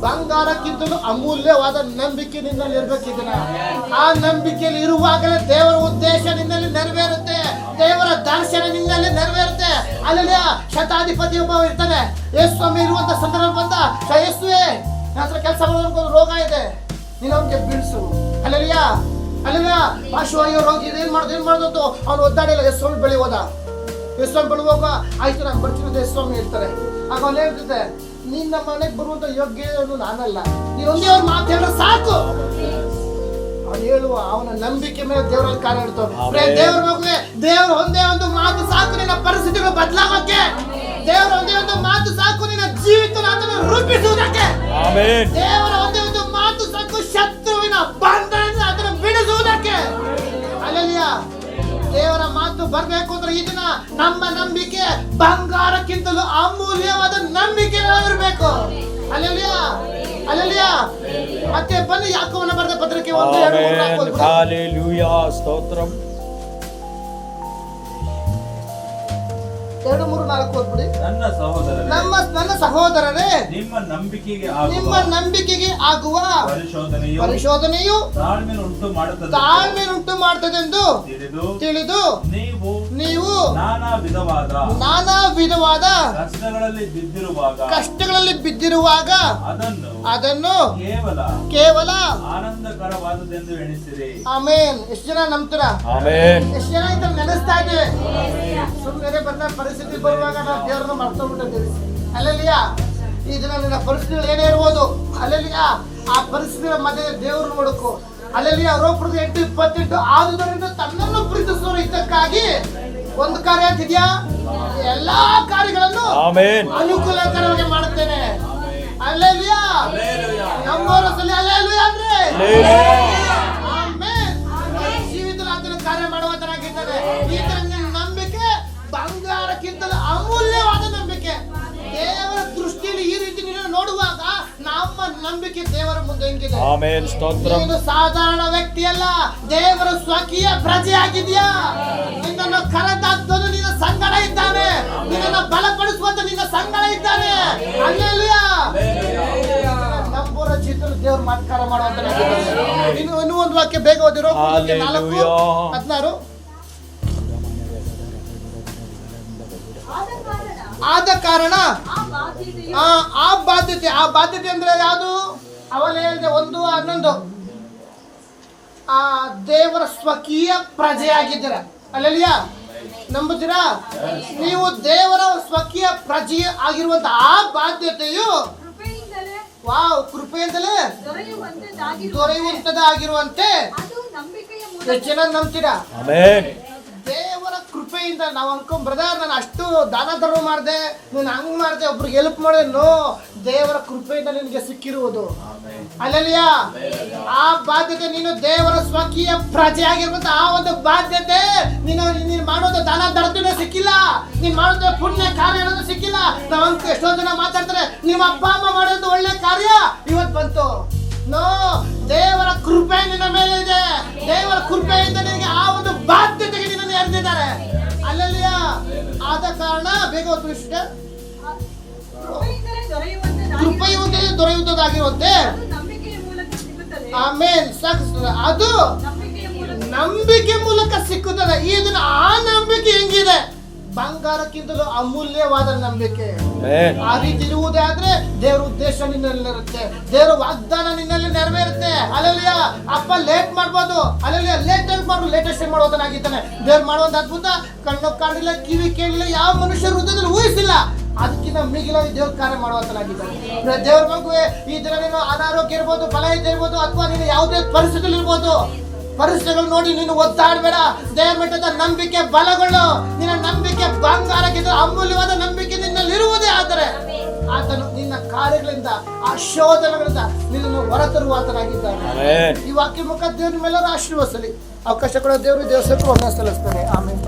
ಬಂಗಾರಕ್ಕಿಂತಲೂ ಅಮೂಲ್ಯವಾದ ನಂಬಿಕೆ ನಿನ್ನಲ್ಲಿ ಇರ್ಬೇಕಿದನ ಆ ನಂಬಿಕೆಯಲ್ಲಿ ಇರುವಾಗಲೇ ದೇವರ ಉದ್ದೇಶ ನಿನ್ನಲ್ಲಿ ನೆರವೇರುತ್ತೆ. ದೇವರ ದರ್ಶನ ನಿನ್ನಲ್ಲಿ ನೆರವೇರುತ್ತೆ. ಅಲ್ಲಿ ಶತಾಧಿಪತಿ ಒಬ್ಬ ಇರ್ತಾನೆ. ಯೇಸು ಸ್ವಾಮಿ ಇರುವಂತ ಸಂದರ್ಭ ಬಂದ. "ಸ ಯೇಸುವೆ ನನ್ನ ಕೆಲಸ ರೋಗ ಇದೆ. ನೀನು ಅವನಿಗೆ ಬಿಡಿಸು ಅಲ್ಲಲ್ಲಿಯ ಅಲ್ಲಲ್ಲ ಪಾರ್ಶ್ವವಾಯು ರೋಗಿ ಏನ್ ಮಾಡೋದು ಏನ್ ಮಾಡೋದು ಅವನು ಒದ್ದಾಡಿಲ್ಲ ಎಷ್ಟೊಂದು ಬಳಿ ಹೋದ. ಯೇಸು ಸ್ವಾಮಿ ಬಳಿ ಹೋಗುವ ಆಯ್ತು ನಾನು ಬರ್ತೀನಿ ಎಷ್ಟೊಮ್ಮೆ ಇರ್ತಾರೆ ಆಗ ಅವ್ನು ಹೇಳ್ತಿದ್ದೆ ನೀನ್ ನಮ್ಮ ಮನೆಗೆ ಬರುವಂತ ಯೋಗ್ಯನು ನಾನಲ್ಲ. ನೀನ್ ಒಂದೇ ಅವ್ರ ಮಾತು ಹೇಳಿದ್ರೆ ಸಾಕು. ಅವನು ಹೇಳುವ ಅವನ ನಂಬಿಕೆ ಮೇಲೆ ದೇವರಲ್ಲಿ ಕಾರ್ಯ ಇಡ್ತಾವ. ದೇವ್ರ ಮಗುವೆ ದೇವ್ರ ಒಂದೇ ಒಂದು ಮಾತು ಸಾಕು ನಿನ್ನ ಪರಿಸ್ಥಿತಿಗಳು ಬದಲಾವಕ್ಕೆ ದೇವ್ರ ಒಂದೇ ಒಂದು ಮಾತು ಸಾಕು ನಿನ್ನ ಜೀವಿತ ರೂಪಿಸುವುದಕ್ಕೆ. ದೇವರ ಬಂಧನದಿಂದ ಅದನ್ನು ಬಿಡಿಸುವುದಕ್ಕೆ. ಅಲ್ಲಲ್ಲಿಯ? ದೇವರ ಮಾತು ಬರ್ಬೇಕು ಅಂದ್ರೆ ಈ ದಿನ ನಮ್ಮ ನಂಬಿಕೆ ಬಂಗಾರಕ್ಕಿಂತಲೂ ಅಮೂಲ್ಯವಾದ ನಂಬಿಕೆ ಇರಬೇಕು. ಅಲ್ಲಲ್ಲಿಯ? ಅಲ್ಲಲ್ಲಿಯ? ಮತ್ತೆ ಬನ್ನಿ ಯಾಕೋವನ ಬರೆದ ಪತ್ರಿಕೆ ಒಂದು, ಎರಡು, ಮೂರು, ನಾಲ್ಕು ಸ್ತೋತ್ರಂ. ಎರಡು ಮೂರು ನಾಲ್ಕು ಓದ್ಬಿಡಿ ನನ್ನ ಸಹೋದರರೇ ನಮ್ಮ ನನ್ನ ಸಹೋದರರೇ ನಿಮ್ಮ ನಂಬಿಕೆಗೆ ನಿಮ್ಮ ನಂಬಿಕೆಗೆ ಆಗುವ ಪರಿಶೋಧನೆಯು ಪರಿಶೋಧನೆಯು ತಾಳ್ಮೆ ಉಂಟು ಮಾಡುತ್ತದೆ. ತಾಳ್ಮೆನುಂಟು ಮಾಡ್ತದೆಂದು ತಿಳಿದು ತಿಳಿದು ನೀವು ನೀವು ನಾನಾ ವಿಧವಾದ ನಾನಾ ವಿಧವಾದ ಕಷ್ಟಗಳಲ್ಲಿ ಬಿದ್ದಿರುವಾಗ ಕಷ್ಟಗಳಲ್ಲಿ ಬಿದ್ದಿರುವಾಗ ಅದನ್ನು ಅದನ್ನು ಕೇವಲ ಕೇವಲ ಆನಂದಕರವಾದದೆಂದು ಆಮೇನ್. ಎಷ್ಟು ಜನ ನಂಬ್ತೀರಾ? ಆಮೆನ್. ಎಷ್ಟು ಜನ ಇದನ್ನ ನೆನೆಸ್ತಾ ಇದ್ದೀವಿ ಸುಮ್ಮನೆ ಬಂದ ಪರಿಸ್ಥಿತಿ ಬರುವಾಗ ನಾವು ದೇವ್ರನ್ನ ಮರ್ತೋಗ್ಬಿಟ್ಟಿದ್ದೀವಿ ಅಲ್ಲಲ್ಲಿಯ? ಈ ದಿನ ನಿನ್ನ ಪರಿಸ್ಥಿತಿಗಳು ಏನೇ ಇರ್ಬೋದು. ಅಲ್ಲಲ್ಲಿಯ? ಆ ಪರಿಸ್ಥಿತಿಗಳ ಮಧ್ಯೆ ದೇವ್ರ ನೋಡಕು ಅಲ್ಲಲ್ಲಿಯ? ರೋಪುರದ ಎಂಟು ಇಪ್ಪತ್ತೆಂಟು ಆದುದರಿಂದ ತನ್ನನ್ನು ಪ್ರೀತಿಸುವ ಇದಕ್ಕಾಗಿ ಒಂದು ಕಾರ್ಯ ಅಂತಿದ್ಯಾ? ಎಲ್ಲಾ ಕಾರ್ಯಗಳನ್ನು ಆಮೆನ್. ಅನುಕೂಲಕರವಾಗಿ ಮಾಡುತ್ತೇನೆ. ಸಲ ಅಲ್ಲೆಲುಯ ಅಂದ್ರೆ. ಆಮೆನ್. ಆತನ ಕಾರ್ಯ ಮಾಡುವಂತನಾಗಿದ್ದಾನೆ. ನಂಬಿಕೆ ಬಂಗಾರಕ್ಕಿಂತಲೂ ಅಮೂಲ್ಯವಾದ ನಂಬಿಕೆ. ದೇವರ ದೃಷ್ಟಿಯಲ್ಲಿ ಈ ರೀತಿ ನೀನು ನೋಡುವಾಗ ನಮ್ಮ ನಂಬಿಕೆ ದೇವರ ಮುಂದೆ ಹೆಂಗಿದೆ ಆಮೆನ್. ಸ್ತೋತ್ರಂ. ನೀನು ಸಾಧಾರಣ ವ್ಯಕ್ತಿಯಲ್ಲ. ದೇವರ ಸ್ವಕೀಯ ಪ್ರಜೆ ಆಗಿದ್ಯಾ ನಿನ್ನನ್ನು ಕರೆದಾದ್ದನು ಬಲಪಡಿಸುವಂತ ನಿನ್ನ ಸಂಗಡ ಇದ್ದಾನೆ. ಅಲ್ಲೆಲ್ಲಿಯ ನಂಬೂರ ಜೀತರು ದೇವ್ರ ಮಾತ್ಕಾರ ಮಾಡುವಂತ ಇನ್ನು ಇನ್ನೂ ಒಂದು ವಾಕ್ಯ ಬೇಗ ಓದಿರೋ ನಾಲ್ಕು Hallelujah. ಹದಿನಾರು. ಆದ ಕಾರಣ ಆ ಬಾಧ್ಯತೆ. ಆ ಬಾಧ್ಯತೆ ಅಂದ್ರೆ ಯಾವುದು? ಅವನು ಹೇಳಿದೆ ಒಂದು ಹನ್ನೊಂದು. ಆ ದೇವರ ಸ್ವಕೀಯ ಪ್ರಜೆಯಾಗಿದ್ದೀರ. ಅಲ್ಲಲ್ಲಿಯ ನಂಬುತ್ತೀರಾ ನೀವು ದೇವರ ಸ್ವಕೀಯ ಪ್ರಜೆ ಆಗಿರುವಂತ ಆ ಬಾಧ್ಯತೆಯು ಕೃಪೆಯಿಂದಲೇ ವಾವ್ ಕೃಪೆಯಿಂದಲೇ ದೊರೆಯುವಂತದಾಗಿರುವಂತೆ ಅದು ನಂಬಿಕೆಯ ಎಷ್ಟು ಮೂಲಕ ಜನ ನಂಬ್ತೀರಾ? ಆಮೆನ್. ದೇವರ ಕೃಪೆಯಿಂದ ನಾವು ಅನ್ಕೊಂಡ್ ಬ್ರದರ್ ನಾನು ಅಷ್ಟು ದಾನ ಧರ್ಮ ಮಾಡಿದೆ ನೀನು ಹಂಗ್ ಮಾಡಿದೆ ಒಬ್ರಿಗೆ ಹೆಲ್ಪ್ ಮಾಡಿದೆ ನೋ ದೇವರ ಕೃಪೆಯಿಂದ ನಿನಗೆ ಸಿಕ್ಕಿರುವುದು. ಅಲ್ಲಲ್ಲಿಯ ಆ ಬಾಧ್ಯತೆ ನೀನು ದೇವರ ಸ್ವಕೀಯ ಪ್ರಜೆ ಆಗಿರುವಂತ ಆ ಒಂದು ಬಾಧ್ಯತೆ ನೀನು ನೀನು ಮಾಡೋದು ದಾನ ದರ್ದಿನ ಸಿಕ್ಕಿಲ್ಲ. ನೀನ್ ಮಾಡೋದು ಪುಣ್ಯ ಕಾರ್ಯ ಅನ್ನೋದು ಸಿಕ್ಕಿಲ್ಲ. ನಾವಂತ ಎಷ್ಟೋ ಜನ ಮಾತಾಡ್ತಾರೆ ನಿಮ್ಮ ಅಪ್ಪ ಅಮ್ಮ ಮಾಡೋದು ಒಳ್ಳೆ ಕಾರ್ಯ ಇವತ್ತು ಬಂತು. ನೋ ದೇವರ ಕೃಪೆ ನಿನ್ನ ಮೇಲೆ ಇದೆ. ದೇವರ ಕೃಪೆಯಿಂದ ನಿನಗೆ ಆ ಒಂದು ಬಾಧ್ಯತೆಗೆ ನಿನ್ನನ್ನು ಎರೆದಿದ್ದಾರೆ. ಅಲ್ಲಲ್ಲಿಯ ಆದ ಕಾರಣ ಬೇಗ ಒಂದು ವಿಷಯ ಕೃಪೆಯುವಂತೆ ದೊರೆಯುವುದಾಗಿರುವಂತೆ ಆಮೇಲೆ ಸಾಕು ಅದು ನಂಬಿಕೆ ಮೂಲಕ ಸಿಕ್ಕುತ್ತದೆ ಈ ದಿನ ಆ ನಂಬಿಕೆ ಹೆಂಗಿದೆ? ಬಂಗಾರಕ್ಕಿಂತಲೂ ಅಮೂಲ್ಯವಾದ ನಂಬಿಕೆ. ಆಮೆನ್ ಆ ರೀತಿ ಇರುವುದೇ ಆದ್ರೆ ದೇವರ ಉದ್ದೇಶ ನಿನ್ನಲ್ಲಿರುತ್ತೆ. ದೇವರ ವಾಗ್ದಾನ ನಿನ್ನಲ್ಲಿ ನೆರವೇರುತ್ತೆ. ಅಲ್ಲಲ್ಲಿಯ ಅಪ್ಪ ಲೇಟ್ ಮಾಡ್ಬೋದು. ಅಲ್ಲಲ್ಲಿಯ ಲೇಟ್ ಮಾಡ್ಬೋದು. ಲೇಟೆಸ್ಟ್ ಮಾಡೋದನ್ನಾಗಿದ್ದಾನೆ ದೇವ್ರು ಮಾಡುವಂತ ಅದ್ಭುತ. ಕಣ್ಣು ಕಾಣಿಲ್ಲ ಕಿವಿ ಕೇಳಿಲ್ಲ ಯಾವ ಮನುಷ್ಯರು ಹೃದಯದಲ್ಲಿ ಊಹಿಸಿಲ್ಲ. ಅದಕ್ಕಿಂತ ಮಿಗಿಲಾಗಿ ದೇವ್ರ ಕಾರ್ಯ ಮಾಡುವಂತನಾಗಿದ್ದಾನೆ. ದೇವ್ರ ಮಗುವೆ ಈ ದಿನ ನೀನು ಅನಾರೋಗ್ಯ ಇರ್ಬೋದು ಫಲ ಇರ್ಬೋದು ಅಥವಾ ನೀನು ಯಾವುದೇ ಪರಿಸ್ಥಿತಿಯಲ್ಲಿ ಇರ್ಬೋದು ಪರಿಸ್ಥಿತಿಗಳು ನೋಡಿ ನೀನು ಒದ್ದಾಡಬೇಡ. ದೇವರ ಮಟ್ಟದ ನಂಬಿಕೆ ಬಲಗಳು ನಿನ್ನ ನಂಬಿಕೆ ಬಂಗಾರಕ್ಕಿಂತ ಅಮೂಲ್ಯವಾದ ನಂಬಿಕೆ ನಿನ್ನಲ್ಲಿ ಇರುವುದೇ ಆದರೆ ಆತನು ನಿನ್ನ ಕಾರ್ಯಗಳಿಂದ ಆ ಶೋಧನೆಗಳಿಂದ ನಿನ್ನನ್ನು ಹೊರತರುವಾತನಾಗಿದ್ದಾನೆ. ಈ ವಾಕ್ಯ ಮುಖ ದೇವ್ರ ಮೇಲೆ ಆಶೀರ್ವಸಲಿ ಅವಕಾಶ ಕೊಡೋ ದೇವರು ದೇವಸ್ಥಾನ ಸಲ್ಲಿಸ್ತಾರೆ ಸಲ್ಲಿಸ್ತಾನೆ. ಆಮೇಲೆ